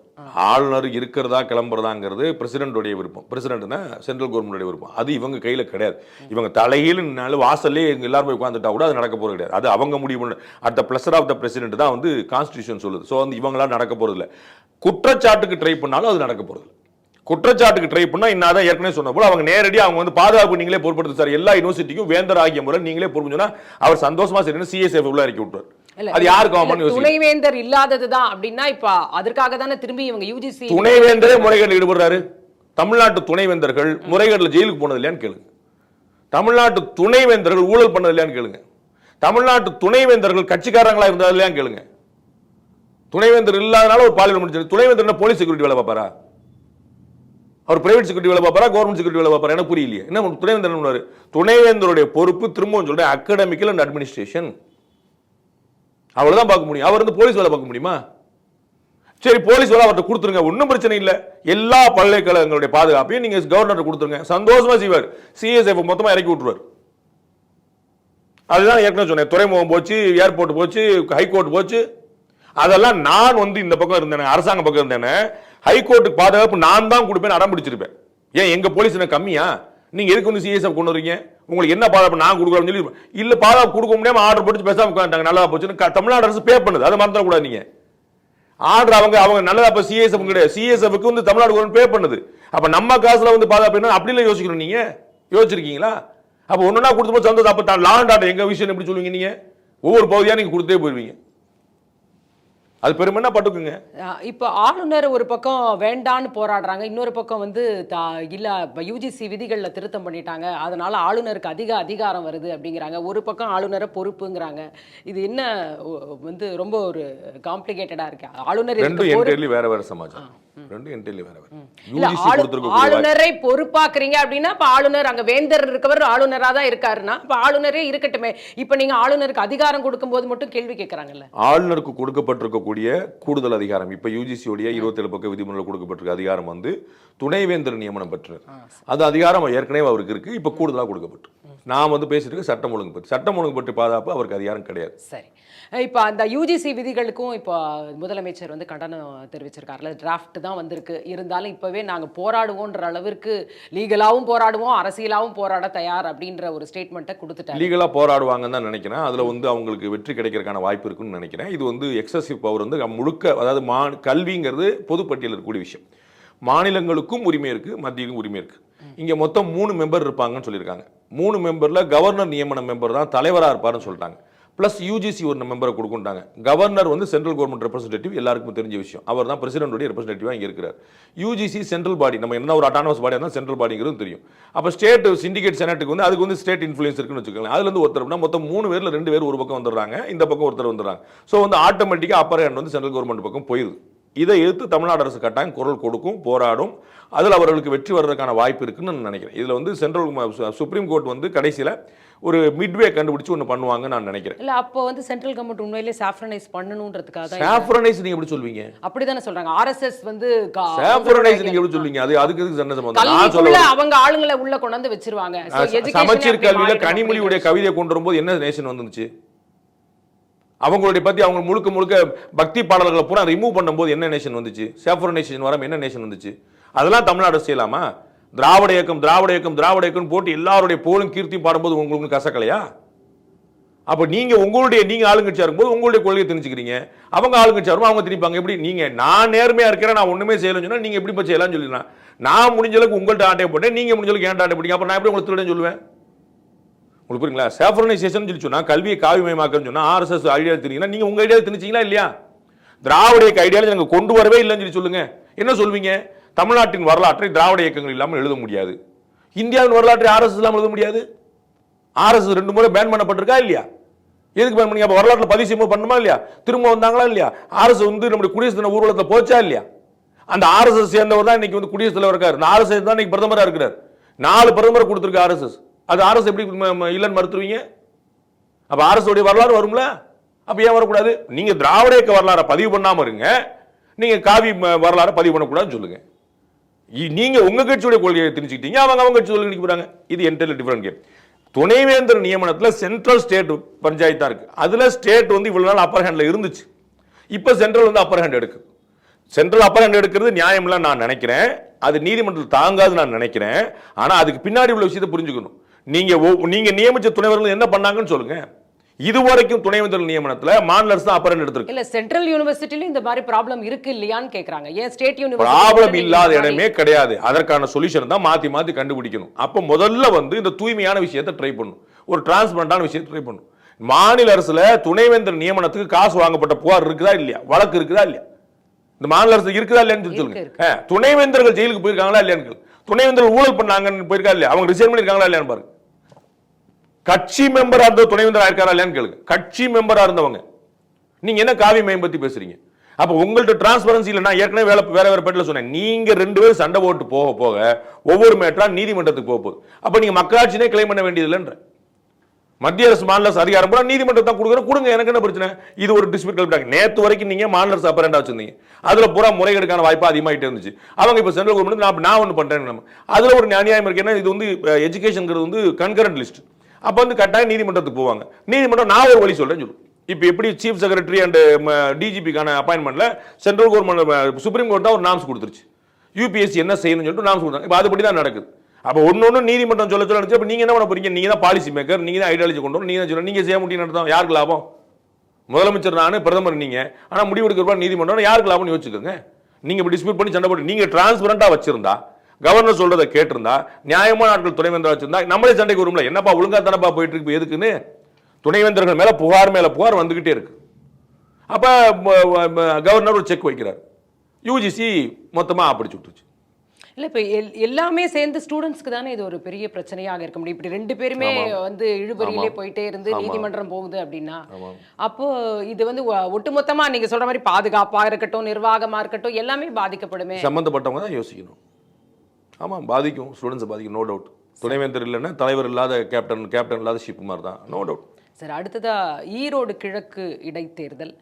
ஆளுநர் இருக்கிறதா கிளம்புறதாங்கிறது பிரசிடென்ட்டுடைய விருப்பம். பிரசிடென்ட்னா சென்ட்ரல் கவர்மெண்ட்டுடைய விருப்பம். அது இவங்க கையில கிடையாது. இவங்க தலையில் நின்னாலும் வாசல்லே எங்க எல்லாரும் போய் உட்காந்துட்டா கூட அது நடக்க போறது கிடையாது. அது அவங்க முடிவு. பண்ண at the pleasure of the president தான் வந்து கான்ஸ்டியூஷன் சொல்லுது. ஸோ வந்து இவங்களாம் நடக்க போறது இல்ல குற்றச்சாட்டுக்கு ட்ரை பண்ணாலும் அது நடக்க போறது இல்ல. குற்றச்சாட்டுக்கு ட்ரை பண்ணா இன்னாதான் ஏற்கனவே சொன்ன போல அவங்க நேரடியாக அவங்க வந்து பாதுகாப்பு நீங்களே பொறுப்படுத்து சார். எல்லா யூனிவர்சிட்டிக்கும் வேந்தர் ஆகிய முறை நீங்களே பொறுப்பு சொன்னா அவர் சந்தோஷமா சரின்னு சிஎஸ்எஃப் உள்ள இறக்கி விட்டுருவார். அது ஆமான்னு யோசிக்க துணைவேந்தர் இல்லாததுதான் அப்படின்னா இப்ப அதற்காக தானே திரும்பி இவங்க யூஜிசி துணைவேந்தரே முறைகேடு ஈடுபடுறாரு. தமிழ்நாட்டு துணைவேந்தர்கள் முறைகேட்டில் ஜெயிலுக்கு போனது இல்லையான்னு கேளுங்க. தமிழ்நாட்டு துணைவேந்தர்கள் ஊழல் பண்ணது இல்லையான்னு கேளுங்க. தமிழ்நாட்டு துணைவேந்தர்கள் கட்சிக்காரங்களா இருந்தது இல்லையான்னு கேளுங்க. துணைவேந்தர் இல்லாதனால ஒரு பாலியல் முடிஞ்சது துணைவேந்தர் போலீஸ் செக்யூரிட்டி வேலை பார்ப்பாரா? அவர் பிரைவேட் செக்யூரிட்டி வேலை பார்ப்பாரா? கவர்மெண்ட் செக்யூரிட்டி வேலை பார்ப்பாரா? எனக்கு புரியலையே. என்ன துணைவேந்தர்? துணைவேந்தருடைய பொறுப்பு திரும்பவும் சொல்றேன். அகடமிக்கல் அண்ட் அட்மினிஸ்ட்ரேஷன் அவ்வளோதான் பார்க்க முடியும். அவர் வந்து போலீஸ் வேலை பார்க்க முடியுமா? சரி போலீஸ் வேலை அவர்கிட்ட கொடுத்துருங்க. ஒன்றும் பிரச்சனை இல்லை. எல்லா பல்கலைக்கழகங்களுடைய பாதுகாப்பையும் நீங்கள் கவர்னர் கொடுத்துருங்க. சந்தோஷமா செய்வார். சிஎஸ்எஃப் மொத்தமாக இறக்கி விட்டுருவார். அதுதான் ஏற்கனவே சொன்னேன். துறைமுகம் போச்சு ஏர்போர்ட் போச்சு ஹைகோர்ட் போச்சு. அதெல்லாம் நான் வந்து இந்த பக்கம் இருந்தேன் அரசாங்க பக்கம் இருந்தேன் ஹைகோர்ட்டுக்கு பாதுகாப்பு நான் தான் கொடுப்பேன் அடம் பிடிச்சிருப்பேன். ஏன் எங்கள் போலீஸ் என்ன கம்மியா? நீங்கள் எதுக்கு வந்து சிஎஸ்எஃப் கொண்டு வரீங்க? உங்களுக்கு என்ன பாதுகாப்பு நான் கொடுக்குறோம்னு சொல்லி இல்லை பாதுகாப்பு கொடுக்க முடியாமல் ஆர்டர் போட்டு பேசாமல் உட்காந்துட்டாங்க நல்லா போச்சுன்னு தமிழ்நாடு அரசு பே பண்ணுது. அதை மறந்துடக்கூடாது நீங்கள் ஆர்டர் அவங்க அவங்க நல்லதா இப்போ சிஎஸ்எஃப் கிடையாது. சிஎஸ்எஃப்க்கு வந்து தமிழ்நாடு கவர்மெண்ட் பே பண்ணுது. அப்போ நம்ம காசில் வந்து பாதுகாப்பு என்ன? அப்படி இல்லை யோசிக்கணும் நீங்கள் யோசிச்சிருக்கீங்களா? அப்போ ஒன்றுனா கொடுத்து போது சந்தோஷம். அப்போ தான் லாண்ட் ஆர்டர் எங்கள் விஷயம் எப்படி சொல்லுவீங்க நீங்கள் ஒவ்வொரு பகுதியாக நீங்கள் கொடுத்தே போயிருவீங்க. அது பெருமைன்னா பட்டுக்குங்க? இப்போ ஆளுநர் ஒரு பக்கம் வேண்டான்னு போராடுறாங்க இன்னொரு பக்கம் வந்து இல்ல யூஜிசி விதிகள்ல திருத்தம் பண்ணிட்டாங்க அதனால ஆளுநருக்கு அதிக அதிகாரம் வருது அப்படிங்கிறாங்க. ஒரு பக்கம் ஆளுநரை பொறுப்புங்கிறாங்க. இது என்ன வந்து ரொம்ப ஒரு காம்ப்ளிகேட்டடா இருக்கு. ஆளுநர் வேற வேற சமாச்சாரம். ரெண்டும் என்டையர்லி வேற வேற இல்ல யூஜிசி ஆளு- கொடுத்துருக்க ஆளுநரை பொறுப்பாக்குறீங்க அப்படின்னா இப்ப ஆளுநர் அங்க வேந்தர் இருக்கவர் ஆளுநரா தான் இருக்காருன்னா இப்ப ஆளுநரே இருக்கட்டுமே. இப்ப நீங்க ஆளுநருக்கு அதிகாரம் கொடுக்கும்போது மட்டும் கேள்வி கேட்கறாங்கல்ல ஆளுநருக்கு கொடுக்கப்பட்டிருக்கக்கூடிய கூடுதல் அதிகாரம் இப்ப யூஜிசியோடைய இருபத்தேழு பக்க விதிமுறையில் கொடுக்கப்பட்டிருக்க அதிகாரம் வந்து துணைவேந்தர் நியமனம் பெற்றது அது அதிகாரம் ஏற்கனவே அவருக்கு இருக்கு இப்ப கூடுதலா கொடுக்கப்பட்டு நான் வந்து பேசிட்டு இருக்க சட்டம் ஒழுங்கு பற்றி. சட்டம் ஒழுங்கு பற்றி பாதுகாப்பு அவருக்கு அதிகாரம் கிடையாது. சரி. இப்போ அந்த யூஜிசி விதிகளுக்கும் இப்போ முதலமைச்சர் வந்து கண்டனம் தெரிவிச்சிருக்காருல. டிராஃப்ட் தான் வந்திருக்கு. இருந்தாலும் இப்போவே நாங்கள் போராடுவோன்ற அளவிற்கு லீகலாகவும் போராடுவோம் அரசியலாகவும் போராட தயார் அப்படின்ற ஒரு ஸ்டேட்மெண்ட்டை கொடுத்துட்டாரு. லீகலா போராடுவாங்கன்னு தான் நினைக்கிறேன். அதுல வந்து அவங்களுக்கு வெற்றி கிடைக்கிறதுக்கான வாய்ப்பு இருக்குன்னு நினைக்கிறேன். இது வந்து எக்ஸசிவ் பவர் வந்து முழுக்க அதாவது மா கல்விங்கிறது பொதுப்பட்டியலில் இருக்கக்கூடிய விஷயம். மாநிலங்களுக்கும் உரிமை இருக்கு மத்தியிலும் உரிமை இருக்கு. இங்கே மொத்தம் மூணு மெம்பர் இருப்பாங்கன்னு சொல்லியிருக்காங்க. மூணு மெம்பரில் கவர்னர் நியமன மெம்பர் தான் தலைவராக இருப்பாருன்னு சொல்லிட்டாங்க. ப்ளஸ் யூஜிசி ஒரு மெம்பரை கொடுக்குண்டாங்க கவர்னர் வந்து சென்ட்ரல் கவர்மெண்ட் ரெப்ரஸன்டேட்டிவ் எல்லாருக்கும் தெரிஞ்ச விஷயம். அவர் தான் பிரசிடென்ட்டுடைய ரெப்ரஸன்டேட்டிவாக இங்கே இருக்கிறார். யூஜிசி சென்ட்ரல் பாடி நம்ம என்ன ஒரு அட்டானமஸ் பாடியாக இருந்தால் சென்ட்ரல் பாடிங்கிறது தெரியும். அப்போ ஸ்டேட் சிண்டிகேட் செனட்டுக்கு வந்து அதுக்கு வந்து ஸ்டேட் இன்ஃப்ளூயன்ஸ் இருக்குன்னு வச்சுக்கோங்களேன். அதுல வந்து ஒருத்தர் அப்படின்னா மொத்தம் மூணு பேரில் ரெண்டு பேர் ஒரு பக்கம் வந்துடுறாங்க இந்த பக்கம் ஒருத்தர் வந்துடுறாங்க. ஸோ வந்து ஆட்டோமேட்டிக்காக அப்பர் ஹேண்ட் வந்து சென்ட்ரல் கவர்மெண்ட் பக்கம் போயிருது. இதை எதிர்த்து தமிழ்நாடு அரசு கட்டாயம் குரல் கொடுக்கும் போராடும். அதில் அவர்களுக்கு வெற்றி வர்றதுக்கான வாய்ப்பு இருக்குன்னு நான் நினைக்கிறேன். இதில் வந்து சென்ட்ரல் சுப்ரீம் கோர்ட் வந்து கடைசியில் ஒரு மிட்வே கண்டுபிடிச்சு ஒன்று பண்ணுவாங்கன்னு நான் நினைக்கிறேன். இல்ல அப்போ வந்து சென்ட்ரல் கவர்மெண்ட் உண்மையிலே சாஃப்ரனைஸ் பண்ணணுன்றதுக்காக தான் சாஃப்ரனைஸ் நீங்க எப்படி சொல்வீங்க? அப்படிதானே சொல்றாங்க. ஆர்எஸ்எஸ் வந்து சாஃப்ரனைஸ் நீங்க எப்படி சொல்வீங்க? அது அதுக்கு எதுக்கு சண்டை சம்பந்தம். அவங்க ஆளுங்களை உள்ள கொண்டு வந்து வச்சிருவாங்க. சமச்சீர் அப்படி கல்வியில கனிமொழியுடைய கவிதையை கொண்டு வரும்போது என்ன நேஷன் வந்துச்சு அவங்களுடைய பற்றி அவங்க முழுக்க முழுக்க பக்தி பாடல்களை பூரா ரிமூவ் பண்ணும்போது என்ன நேஷன் வந்துச்சு? சேஃபரனைசேஷன் வராம என்ன நேஷன் வந்துச்சு? அதெல்லாம் தமிழ்நாடு செய்யலாமா? திராவிட இயக்கம் திராவிட இயக்கம் திராவிட இயக்கம் போட்டு எல்லாருடைய போலும் கீர்த்தியும் பாடும்போது உங்களுக்கு கசக்கலையா? அப்போ நீங்கள் உங்களுடைய நீங்கள் ஆளுங்கட்சியாக இருக்கும்போது உங்களுடைய கொள்கையை திணிச்சுக்கிறீங்க. அவங்க ஆளுங்கட்சியாக இருக்கும் அவங்க திணிப்பாங்க. எப்படி? நீங்கள் நான் நேர்மையாக இருக்கிறேன் நான் ஒன்றுமே செய்யலன்னு சொன்னால் நீங்கள் எப்படி இப்போ செய்யலாம்னு சொல்லிடலாம். நான் முடிஞ்ச அளவுக்கு உங்கள்ட்ட ஆட்டையை போட்டேன் நீங்கள் முடிஞ்ச அளவுக்கு ஏன்ட்ட ஆட்டை போட்டீங்க. அப்போ நான் எப்படி உங்களுக்கு திருடன் சொல்லுவேன்? உங்களுக்கு புரியுங்களா? சேஃபரனைசேஷன் சொல்லி சொன்னால் கல்வியை காவிமயமாக்கன்னு சொன்னால் ஆர்எஸ்எஸ் ஐடியா திணிங்கன்னா நீங்கள் உங்கள் ஐடியா திணிச்சிங்களா இல்லையா? திராவிட இயக்க ஐடியாவில் நாங்கள் கொண்டு வரவே இல்லைன்னு சொல்லி சொல்லுங்கள் என்ன சொல்வீங்க? தமிழ்நாட்டின் வரலாற்றை திராவிட இயக்கங்கள் இல்லாமல் எழுத முடியாது. இந்தியாவின் வரலாற்றை ஆர்எஸ்எஸ் இல்லாமல் எழுத முடியாது. ஆர்எஸ்எஸ் ரெண்டு முறை பேன் பண்ணப்பட்டிருக்கா இல்லையா? எதுக்கு பேன் பண்ணி அப்போ வரலாற்றில் பதிவு செய்யும்போது பண்ணுமா இல்லையா? திரும்ப வந்தாங்களா இல்லையா? ஆர்எஸ் வந்து நம்முடைய குடியரசு தின ஊர்வலத்தில் போச்சா இல்லையா? அந்த ஆர்எஸ்எஸ் சேர்ந்தவர் தான் இன்னைக்கு வந்து குடியரசு தலைவர் இருக்காரு. ஆர்எஸ்எஸ் தான் இன்னைக்கு பிரதமராக இருக்கிறார். நாலு பிரதமரை கொடுத்துருக்கு ஆர்எஸ்எஸ் அது ஆர்எஸ் எப்படி இல்லைன்னு மறுத்துருவீங்க? அப்போ ஆர்எஸ் உடைய வரலாறு வரும்ல? அப்போ ஏன் வரக்கூடாது? நீங்கள் திராவிட இயக்க வரலாறை பதிவு பண்ணாமல் இருங்க. நீங்கள் காவி வரலாறை பதிவு பண்ணக்கூடாதுன்னு சொல்லுங்க. இ- உங்கள் கட்சியுடைய கொள்கையை திணிச்சுக்கிட்டீங்க அவங்க அவங்க கட்சி கொள்கை போகிறாங்க இது என்டையர்லி டிஃப்ரெண்ட் கேம் துணைவேந்தர் நியமனத்தில் சென்ட்ரல் ஸ்டேட் பஞ்சாயத்தாக இருக்குது அதில் ஸ்டேட் வந்து இவ்வளோ நாள் அப்பர் ஹேண்டில் இருந்துச்சு. இப்போ சென்ட்ரல் வந்து அப்பர் ஹேண்ட் எடுக்கு. சென்ட்ரல் அப்பர் ஹேண்ட் எடுக்கிறது நியாயம்லாம் நான் நினைக்கிறேன். அது நீதிமன்றத்தில் தாங்காது நான் நினைக்கிறேன். ஆனால் அதுக்கு பின்னாடி உள்ள விஷயத்தை புரிஞ்சுக்கணும். நீங்க ஒ- நீங்க நியமிச்ச துணைவர்கள் என்ன பண்ணாங்கன்னு சொல்லுங்க. இதுவரைக்கும் துணைவேந்தர் நியமனத்துல மாநில அரசு அப்பர் எடுத்திருக்கு. இல்ல சென்ட்ரல் யூனிவர்சிட்டிலயும் இந்த மாதிரி ப்ராப்ளம் இருக்கு இல்லையான்னு கேக்குறாங்க. ஏன் ஸ்டேட் ப்ராப்ளம் இல்லாத யூனிவர்சிட்டி இடமே கிடையாது. அதற்கான சொல்யூஷன் தான் மாத்தி மாத்தி கண்டுபிடிக்கணும். அப்ப முதல்ல வந்து இந்த தூய்மையான விஷயத்தை ட்ரை பண்ணும் ஒரு டிரான்ஸ்பரண்டான விஷயத்தை ட்ரை பண்ணும் மாநில அரசுல துணைவேந்தர் நியமனத்துக்கு காசு வாங்கப்பட்ட புகார் இருக்குதா இல்லையா? வழக்கு இருக்குதா இல்லையா? இந்த மாநில அரசு இருக்குதா இல்லையான்னு சொல்லுங்க. துணைவேந்தர்கள் ஜெயிலுக்கு போயிருக்காங்களா இல்லையான்னு. துணைவேந்தர் ஊழல் பண்ணாங்கன்னு போயிருக்கா இல்லையா? அவங்க ரிசைன் பண்ணிருக்காங்களா இல்லையான்னு பாருங்க. கட்சி மெம்பரா இருந்த துணைவேந்தர் ஆயிருக்காரா இல்லையான்னு கேளுங்க. கட்சி மெம்பரா இருந்தவங்க. நீங்க என்ன காவி மையம் பத்தி பேசுறீங்க? அப்ப உங்கள்ட்ட டிரான்ஸ்பரன்சி இல்ல நான் ஏற்கனவே வேலை வேற வேற பேட்டில் சொன்னேன். நீங்க ரெண்டு பேரும் சண்டை போட்டு போக போக ஒவ்வொரு மேட்டரா நீதிமன்றத்துக்கு போக போகுது. அப்ப நீங்க மக்களாட்சினே கிளைம் பண்ண வேண்டியது இல்லைன்ற மத்திய அரசு மாநில அரசு அதிகாரம் கூட நீதிமன்றம் தான் கொடுக்குற கொடுங்க எனக்கு என்ன பிரச்சனை? இது ஒரு டிஸ்பியூட் கிளப்பிட்டாங்க நேற்று வரைக்கும் நீங்க மாநில அரசு அப்பரண்டா வச்சிருந்தீங்க. அதுல பூரா முறைகேடுக்கான வாய்ப்பு அதிகமாகிட்டே இருந்துச்சு. அவங்க இப்போ சென்ட்ரல் கவர்மெண்ட் நான் நான் ஒன்று பண்ணுறேன் நம்ம. அதுல ஒரு நியாயம் இருக்கு. ஏன்னா இது வந்து எஜுகேஷனுங்கிறது வந்து கன்கரண்ட் லிஸ்ட் அப்போ வந்து கட்டாயம் நீதிமன்றத்துக்கு போவாங்க. நீதிமன்றம் நான் ஒரு வழி சொல்றேன். சொல்லுவோம் இப்போ எப்படி சீஃப் செக்ரட்டரி அண்ட் டிஜிபிக்கான அப்பாயின்மெண்ட்ல சென்ட்ரல் கவர்மெண்ட் சுப்ரீம் கோர்ட் தான் ஒரு நாம்ஸ் கொடுத்துருச்சு. யூபிஎஸ்சி என்ன செய்யணும்னு சொல்லிட்டு நாம்ஸ் கொடுத்தாங்க. இப்போ அதுபடி தான் நடக்குது. அப்போ ஒன்று ஒன்று நீதிமன்றம் சொல்ல சொல்ல அப்போ நீங்கள் என்ன பண்ண போறீங்க? நீங்கள் தான் பாலிசி மேக்கர் நீங்கள் தான் ஐடியாலஜி கொண்டு வரும் நீங்கள் தான் சொல்ல நீங்கள் செய்ய முடியும் நடத்தும் யாருக்கு லாபம்? முதலமைச்சர் நான் பிரதமர் நீங்கள் ஆனால் முடிவு எடுக்கிறப்ப நீதிமன்றம் யாருக்கு லாபம்னு யோசிச்சுக்கோங்க. நீங்கள் இப்படி டிஸ்பியூட் பண்ணி சண்டை போட்டு நீங்கள் டிரான்ஸ்பரண்டா வச்சிருந்தா கவர்னர் சொல்கிறத கேட்டிருந்தா நியாயமான ஆட்கள் துணைவேந்தராக வச்சிருந்தா நம்மளே சண்டைக்கு வரும்ல. என்னப்பா ஒழுங்காக தானப்பா போயிட்டு இருக்கு எதுக்குன்னு? துணைவேந்தர்கள் மேலே புகார் மேலே புகார் வந்துக்கிட்டே இருக்கு. அப்போ கவர்னர் ஒரு செக் வைக்கிறார். யூஜிசி மொத்தமாக அப்படி சுட்டுச்சு இல்ல இப்ப எல்- எல்லாமே சேர்ந்து ஸ்டூடெண்ட்ஸ்க்கு தானே இது ஒரு பெரிய பிரச்சனையாக இருக்க முடியும். இப்படி ரெண்டு பேருமே வந்து இழுபறியிலே. போயிட்டே இருந்து. நீதிமன்றம் போகுது அப்படின்னா அப்போ இது வந்து ஒ- ஒட்டுமொத்தமா நீங்க சொல்ற மாதிரி பாதுகாப்பா இருக்கட்டும் நிர்வாகமா இருக்கட்டும் எல்லாமே பாதிக்கப்படுமே. சம்பந்தப்பட்டவங்க தான் யோசிக்கணும். ஆமாம் பாதிக்கும். ஸ்டூடெண்ட்ஸை பாதிக்கும் நோ டவுட் துணைவேந்தர் இல்லைன்னா தலைவர் இல்லாத கேப்டன் கேப்டன் இல்லாத ஷிப் மாதிரி தான். நோ டவுட் சரி அடுத்ததா ஈரோடு கிழக்கு இடைத்தேர்தல்.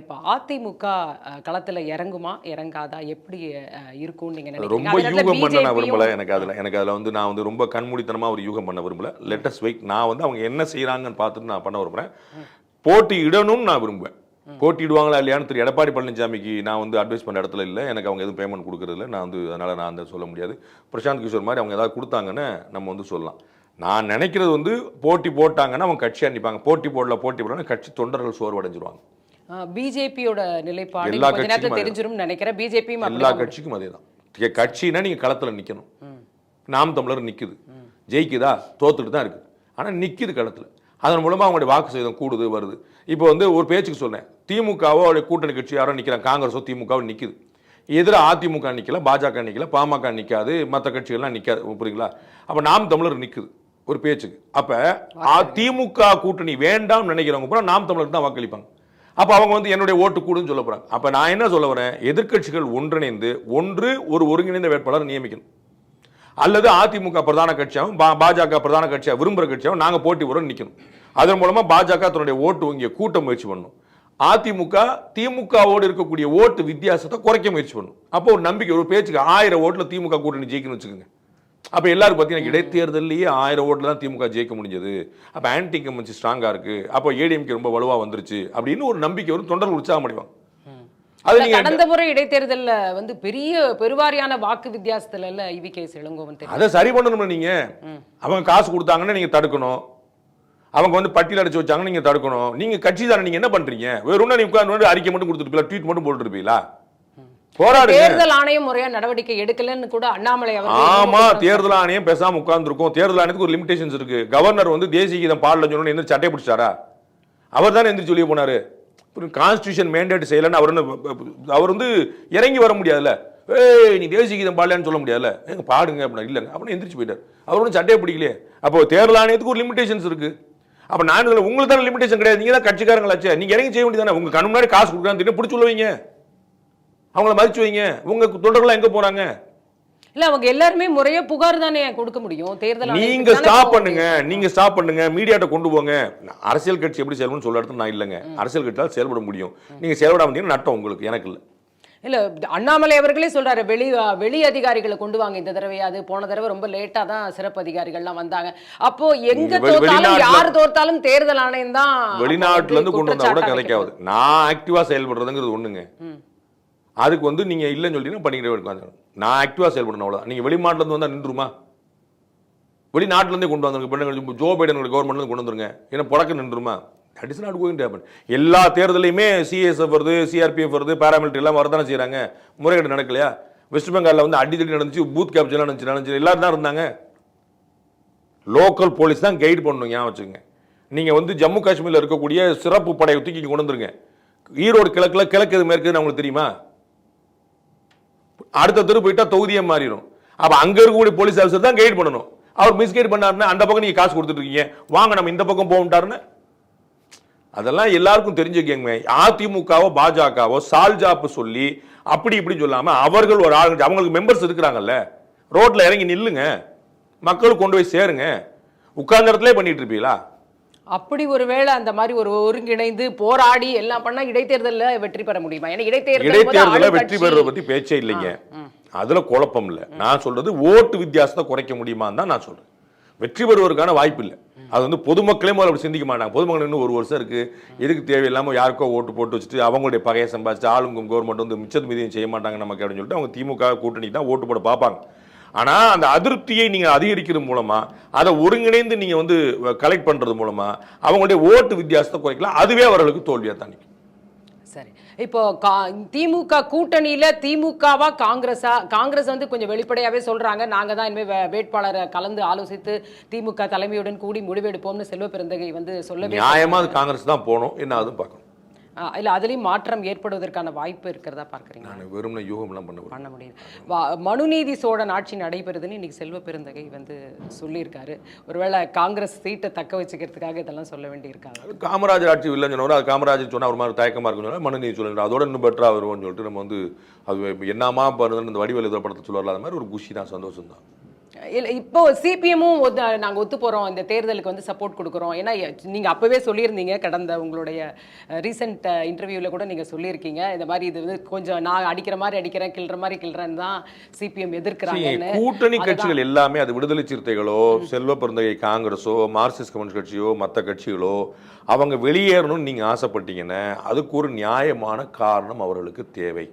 இப்ப அதிமுக களத்துல இறங்குமா? இறங்காதா? எப்படி இருக்கும்னு நீங்க நினைக்கிறீங்க? ரொம்ப யூகம் பண்ண நான் விரும்பல எனக்கு அதுல. எனக்கு அதுல வந்து நான் வந்து ரொம்ப கண்மூடித்தனமா ஒரு யூகம் பண்ண விரும்பல. லெட்டஸ் வெயிட் நான் வந்து அவங்க என்ன செய்றாங்கன்னு பார்த்துட்டு நான் பண்ண விரும்புறேன். போட்டி இடணும்னு நான் விரும்புவேன். போட்டியிடுவாங்களா இல்லையான்னு திரு எடப்பாடி பழனிசாமிக்கு நான் வந்து அட்வைஸ் பண்ண இடத்துல இல்லை. எனக்கு அவங்க எதுவும் பேமெண்ட் கொடுக்கறது இல்லை நான் வந்து அதனால நான் அந்த சொல்ல முடியாது. பிரசாந்த் கிஷோர் மாதிரி அவங்க ஏதாவது கொடுத்தாங்கன்னு நம்ம வந்து சொல்லலாம். நான் நினைக்கிறது வந்து போட்டி போட்டாங்கன்னா அவங்க கட்சியாக நிற்பாங்க போட்டி போடல போட்டி போடல கட்சி தொண்டர்கள் சோர்வடைஞ்சிருவாங்க. பிஜேபியோட நிலைப்பாடு எல்லா கட்சிக்கும் தெரிஞ்சிரும் நினைக்கிறேன். பிஜேபியும் எல்லா கட்சிக்கும் அதே தான். கட்சினா நீங்க களத்துல நிக்கணும். நாம் தமிழர் நிக்குது. ஜெயிக்குதா? தோத்துட்டு தான் இருக்குது. ஆனா நிக்குது களத்துல. அதன் மூலமா அவங்களுடைய வாக்கு சதவீதம் கூடுது வருது. இப்போ வந்து ஒரு பேச்சுக்கு சொன்னேன். திமுகவோ அவருடைய கூட்டணி கட்சி யாரோ நிக்கிறாங்க. காங்கிரஸோ திமுகவோ நிக்குது. எதிர அதிமுக நிக்கல பாஜக நிக்கல பாமக நிக்காது மற்ற கட்சிகள்லாம் நிக்காது. புரியுங்களா அப்ப நாம் தமிழர் நிக்குது. ஒரு பேச்சுக்கு. அப்ப திமுக கூட்டணி வேண்டாம்னு நினைக்கிறவங்க பூரா நாம் தமிழருக்கு தான் வாக்களிப்பாங்க. அப்ப அவங்க வந்து என்னுடைய ஓட்டு கூடுன்னு சொல்ல போறாங்க. அப்ப நான் என்ன சொல்ல வரேன்? எதிர்க்கட்சிகள் ஒன்றிணைந்து ஒன்று ஒரு ஒருங்கிணைந்த வேட்பாளர் நியமிக்கணும். அல்லது அதிமுக பிரதான கட்சியாகவும் பா- பாஜக பிரதான கட்சியாக விரும்புகிற கட்சியாகவும் நாங்கள் போட்டி வரோம் நிற்கணும் அதன் மூலமா பாஜக தன்னுடைய ஓட்டு வங்கியை கூட்ட முயற்சி பண்ணணும் அதிமுக திமுகவோடு இருக்கக்கூடிய ஓட்டு வித்தியாசத்தை குறைக்க முயற்சி பண்ணும். அப்போ ஒரு நம்பிக்கை ஒரு பேச்சுக்கு ஆயிரம் ஓட்டுல திமுக கூட்டணி ஜெயிக்கணும்னு வச்சுக்கோங்க. அப்ப எல்லாரும் பார்த்தீங்கன்னா இடைத்தேர்தலையே ஆயிரம் ஓட்டுல தான் திமுக ஜெயிக்க முடிஞ்சது. அப்ப ஆன்டி கம்பன்சி ஸ்ட்ராங்கா இருக்கு. அப்போ ஏடிஎம்கே ரொம்ப வலுவா வந்துருச்சு. அப்படின்னு ஒரு நம்பிக்கை வரும் தொண்டர்கள் உற்சாகம் அடைவாங்க. அது கடந்த முறை இடைத்தேர்தல்ல வந்து பெரிய பெருவாரியான வாக்கு வித்தியாசத்துல இல்ல இவி கே. இளங்கோவன் அதை சரி பண்ணணும்ல நீங்க. அவங்க காசு கொடுத்தாங்கன்னா நீங்க தடுக்கணும். அவங்க வந்து பட்டியல் அடைச்சு வச்சாங்கன்னா நீங்க தடுக்கணும். நீங்க கட்சி தானே நீங்க என்ன பண்றீங்க? வெறும் நீ உட்கார்ந்து அறிக்கை மட்டும் கொடுத்துருப்பீங்களா ட்வீட் மட்டும் போட்டுருப்பீங்களா தேர்தல் ஆணையம் முறையா நடவடிக்கை எடுக்கலன்னு கூட அண்ணாமலை ஆமா தேர்தல் ஆணையம் பேசாம உட்கார்ந்துருக்கும். தேர்தல் ஆணையத்துக்கு ஒரு லிமிடேஷன்ஸ் இருக்கு. கவர்னர் வந்து தேசிய கீதம் பாடல சொன்னு எந்திரிச்சு சட்டை பிடிச்சாரா அவர் தானே எந்திரிச்சு வெளியே போனாரு. கான்ஸ்டியூஷன் மேண்டேட் செய்யலன்னு அவர் அவர் வந்து இறங்கி வர முடியாதுல்ல. ஏய் நீ தேசிய கீதம் பாடலன்னு சொல்ல முடியாதுல்ல. ஏங்க பாடுங்க அப்படின்னா இல்லைங்க அப்படின்னு எந்திரிச்சு போயிட்டார். அவர் ஒன்றும் சட்டையை பிடிக்கலையே. அப்போ தேர்தல் ஆணையத்துக்கு ஒரு லிமிடேஷன்ஸ் இருக்கு. அப்ப நான் உங்களுக்கு தானே லிமிடேஷன் கிடையாது. நீங்க தான் கட்சிக்காரங்களாச்சே. நீங்க இறங்கி செய்ய வேண்டியதானே உங்க கண் முன்னாடி காசு கொடுக்குறான்னு பிடிச்சு உள்ள வைங்க அவங்கள மதிச்சு வைங்க. உங்க தொண்டர்கள்லாம் எங்க போறாங்க? இல்ல அவங்க எல்லாருமே முறையா புகார் தானே கொடுக்க முடியும். தேர்தல் நீங்க ஸ்டாப் பண்ணுங்க. நீங்க ஸ்டாப் பண்ணுங்க. மீடியாட்ட கொண்டு போங்க. அரசியல் கட்சி எப்படி செயல்படும் சொல்ல இடத்துல நான் இல்லைங்க. அரசியல் கட்சியால் செயல்பட முடியும். நீங்க செயல்பட முடியும் நட்டம் உங்களுக்கு. எனக்கு இல்ல. இல்ல அண்ணாமலை அவர்களே சொல்றாரு வெளி வெளி அதிகாரிகளை கொண்டு வாங்க. இந்த தடவையாவது போன தடவை ரொம்ப லேட்டா தான் சிறப்பு அதிகாரிகள்லாம் வந்தாங்க. அப்போ எங்க தோத்தாலும் யார் தோத்தாலும் தேர்தல் ஆணையம் தான் வெளிநாட்டுல இருந்து கொண்டு வந்தா கூட கதைக்காவது நான் ஆக்டிவா செயல்படுறதுங்கிறது ஒண்ணுங்க. அதுக்கு வந்து நீங்கள் இல்லைன்னு சொல்லிட்டீங்கன்னா பண்ணிக்கிட்டே இருக்காங்க நான் ஆக்டிவா செயல்படணும் அவ்வளவுதான். நீங்கள் வெளிநாட்டிலேருந்து வந்தால் நின்றுமா வெளிநாட்டிலேருந்தே கொண்டு வந்துருங்க. பெண்கள் ஜோ பைடன் கவர்மெண்ட்லேருந்து கொண்டு வந்துருங்க. ஏன்னா புழக்க நின்றுமா that is not going to happen எல்லா தேர்தலையுமே சிஎஸ்எஃப் வருது சிஆர்பிஎஃப் வருது பாராமிலிட்டரி எல்லாம் வரதானே செய்கிறாங்க முறைகேடு நடக்கலையா? வெஸ்ட் பெங்காலில் வந்து அடித்தடி நடந்துச்சு பூத் கேப்சர்லாம் நடந்துச்சு நடந்துச்சு. எல்லாரும் தான் இருந்தாங்க. லோக்கல் போலீஸ் தான் கைடு பண்ணணும் ஞாபகம் வச்சுங்க நீங்கள் வந்து ஜம்மு காஷ்மீரில் இருக்கக்கூடிய சிறப்பு படையை தூக்கி கொண்டு வந்துருங்க. ஈரோடு கிழக்கில் கிழக்கு எது மேற்கு உங்களுக்கு தெரியுமா? அடுத்த தெரு போயிட்டா தொகுதியே மாறிடும் அப்ப அங்க இருக்கக்கூடிய போலீஸ் ஆஃபீஸர் தான் கைட் பண்ணணும். அவர் மிஸ்கைட் பண்ணாருன்னா அந்த பக்கம் நீங்க காசு கொடுத்துட்டு இருக்கீங்க. வாங்க நம்ம இந்த பக்கம் போகட்டாருன்னு அதெல்லாம் எல்லாருக்கும் தெரிஞ்சுக்கங்க அதிமுகவோ பாஜகவோ சால்ஜாப்பு சொல்லி அப்படி இப்படி சொல்லாம அவர்கள் ஒரு ஆளுங்க அவங்களுக்கு மெம்பர்ஸ் இருக்கிறாங்கல்ல ரோட்ல இறங்கி நில்லுங்க. மக்களுக்கு கொண்டு போய் சேருங்க. உட்கார்ந்த இடத்துல பண்ணிட்டு இருப்பீங்களா? அப்படி ஒருவேளை அந்த மாதிரி ஒரு ஒருங்கிணைந்து போராடி எல்லாம் பண்ணா இடைத்தேர்தல்ல வெற்றி பெற முடியுமா? ஏன்னா இடைத்தேர்தல் போது இடைத்தேர்தல வெற்றி பெறுறத பத்தி பேச்சே இல்லைங்க. அதுல குழப்பம் இல்ல. நான் சொல்றது ஓட்டு வித்தியாசத்தை குறைக்க முடியுமான்னு தான் நான் சொல்றேன். வெற்றி பெறுவதற்கான வாய்ப்பு இல்லை. அது வந்து பொதுமக்களே முதல்ல அப்படி சிந்திக்க மாட்டாங்க. பொதுமக்கள் இன்னும் ஒரு வருஷம் இருக்கு. எதுக்கு தேவையில்லாம யாருக்கோ ஓட்டு போட்டு வச்சுட்டு அவங்களுடைய பகையை சம்பாதிச்சு ஆளுங்க கவர்மெண்ட் வந்து மிச்சத்து மீதியும் செய்ய மாட்டாங்க நமக்கு அப்படின்னு சொல்லிட்டு அவங்க திமுக கூட்டணி தான் ஓட்டு போட பார்ப்பாங்க. ஆனா அந்த அதிருப்தியை நீங்க அதிகரிக்கிறது மூலமா அதை ஒருங்கிணைந்து நீங்க வந்து கலெக்ட் பண்றது மூலமா அவங்களுடைய ஓட்டு வித்தியாசத்தை குறைக்கலாம். அதுவே அவர்களுக்கு தோல்வியா தான். சரி. இப்போ கா- திமுக கூட்டணியில திமுகவா காங்கிரஸா காங்கிரஸ் வந்து கொஞ்சம் வெளிப்படையாவே சொல்றாங்க. நாங்க தான் இனிமே வே- வேட்பாளரை கலந்து ஆலோசித்து திமுக தலைமையுடன் கூடி முடிவெடுப்போம்னு செல்வ பெருந்தகை வந்து சொல்லவே நியாயமா அது காங்கிரஸ் தான் போகணும். என்ன அதுவும் பார்க்கணும். இல்ல அதுலயும் மாற்றம் ஏற்படுவதற்கான வாய்ப்பு இருக்கிறதா பார்க்கறீங்க நான் வெறும்ன யூகம்லாம் பண்ண பண்ண முடியுது. வா- மனுநீதி சோழன் ஆட்சி நடைபெறுதுன்னு இன்னைக்கு செல்வ பெருந்தகை வந்து சொல்லியிருக்காரு. ஒருவேளை காங்கிரஸ் சீட்டை தக்க வச்சுக்கிறதுக்காக இதெல்லாம் சொல்ல வேண்டியிருக்காங்க. காமராஜர் ஆட்சி இல்லைன்னு சொன்னவர் அது காமராஜர் சொன்னா ஒரு மாதிரி தயக்கமா இருக்குன்னு மனுநீதி சொல்லுங்க அதோட இன்னும் பெட்டரா வருவோம்னு சொல்லிட்டு நம்ம வந்து அது என்னமா பண்ணுதுன்னு இந்த வடிவேல் எதிர படத்தை சொல்லுவார்ல அது மாதிரி ஒரு குஷி தான் சந்தோஷம் தான் இல்ல இப்போ சிபிஎம்மும் நாங்க ஒத்து போறோம். இந்த தேர்தலுக்கு வந்து சப்போர்ட் கொடுக்குறோம். ஏன்னா எ- நீங்க அப்பவே சொல்லியிருந்தீங்க கடந்த உங்களுடைய ரீசெண்ட் இன்டர்வியூல கூட நீங்க சொல்லியிருக்கீங்க. இந்த மாதிரி இது வந்து கொஞ்சம் நான் அடிக்கிற மாதிரி அடிக்கிறேன் கிள்ற மாதிரி கிள்றேன்னு தான் சிபிஎம் எதிர்க்கிறாங்கன்னு. கூட்டணி. கட்சிகள் எல்லாமே அது விடுதலை சிறுத்தைகளோ செல்வ பெருந்தகை காங்கிரஸோ மார்க்சிஸ்ட் கம்யூனிஸ்ட் கட்சியோ மற்ற கட்சிகளோ அவங்க வெளியேறணும்னு நீங்க ஆசைப்பட்டீங்கன்னா அதுக்கு ஒரு நியாயமான காரணம் அவர்களுக்கு தேவை.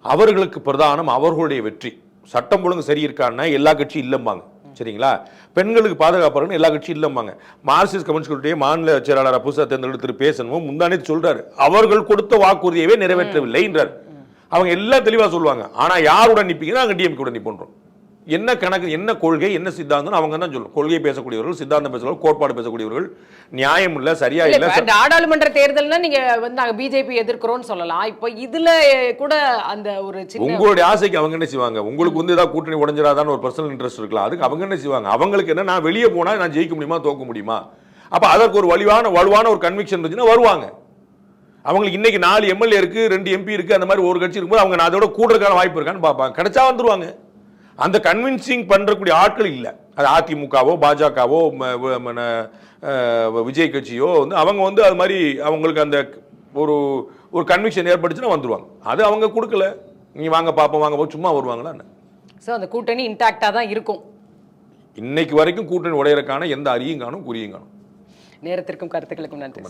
அவர்களுக்கு பிரதானம் அவர்களுடைய வெற்றி. சட்டம் ஒழுங்கு சரி இருக்கான்னா எல்லா கட்சியும் இல்லம்பாங்க. சரிங்களா? பெண்களுக்கு பாதுகாப்பு எல்லா கட்சியும் இல்லம்பாங்க. மார்க்சிஸ்ட் கம்யூனிஸ்ட் கட்சியுடைய மாநில செயலாளர் புதுசாக தேர்ந்தெடுத்து திரு பேசணும் முந்தானே சொல்றாரு. அவர்கள் கொடுத்த வாக்குறுதியவே நிறைவேற்றவில்லைன்றார். அவங்க எல்லாம் தெளிவா சொல்லுவாங்க. ஆனா யாருடன் நிப்பீங்கன்னா அங்க டிஎம்கே உடன் நிப்போன்றோம். என்ன கணக்கு என்ன கொள்கை என்ன சித்தாந்தம் அவங்க தான் சொல்லணும் கொள்கை பேசக்கூடியவர்கள் சித்தாந்தம் பேசுறவர்கள் கோட்பாடு பேசக்கூடியவர்கள் நியாயம் இல்ல சரியா இல்ல, நாடாளுமன்ற தேர்தல்னா நீங்க வந்து நாங்க பிஜேபி எதிர்க்கிறோம்னு சொல்லலாம். இப்போ இதுல கூட அந்த ஒரு உங்களுடைய ஆசைக்கு அவங்க என்ன செய்வாங்க? உங்களுக்கு வந்து ஏதாவது கூட்டணி உடஞ்சிராதான்னு ஒரு பர்சனல் இன்ட்ரெஸ்ட் இருக்கலாம் அதுக்கு அவங்க என்ன செய்வாங்க? அவங்களுக்கு என்ன நான் வெளியே போனா நான் ஜெயிக்க முடியுமா தோக்க முடியுமா? அப்ப அதற்கு ஒரு வலுவான வலுவான ஒரு கன்விக்ஷன் இருந்துச்சுன்னா வருவாங்க. அவங்களுக்கு இன்னைக்கு நாலு எம்எல்ஏ இருக்கு ரெண்டு எம்பி இருக்கு அந்த மாதிரி ஒரு கட்சி இருக்கும்போது அவங்க நான் அதோட கூடுறதுக்கான வாய்ப்பு இருக்கான்னு பார்ப்பாங்க. கிடைச்சா வந்துருவாங்க. அந்த கன்வின்சிங் பண்றக்கூடிய ஆட்கள் இல்லை. அது அதிமுகவோ பாஜகவோ விஜய் கட்சியோ வந்து அவங்க வந்து அது மாதிரி அவங்களுக்கு அந்த ஒரு ஒரு கன்விக்ஷன் ஏற்பட்டுச்சுன்னா வந்துருவாங்க. அது அவங்க கொடுக்கல. நீ வாங்க பார்ப்போம் வாங்க போ சும்மா வருவாங்களா என்ன? சோ அந்த கூட்டணி இன்டாக்டா தான் இருக்கும். இன்னைக்கு வரைக்கும் கூட்டணி உடையறக்கான எந்த அறியும் காணும் குறியும் காணும். நேரத்திற்கும் கருத்துக்களுக்கும் நன்றி.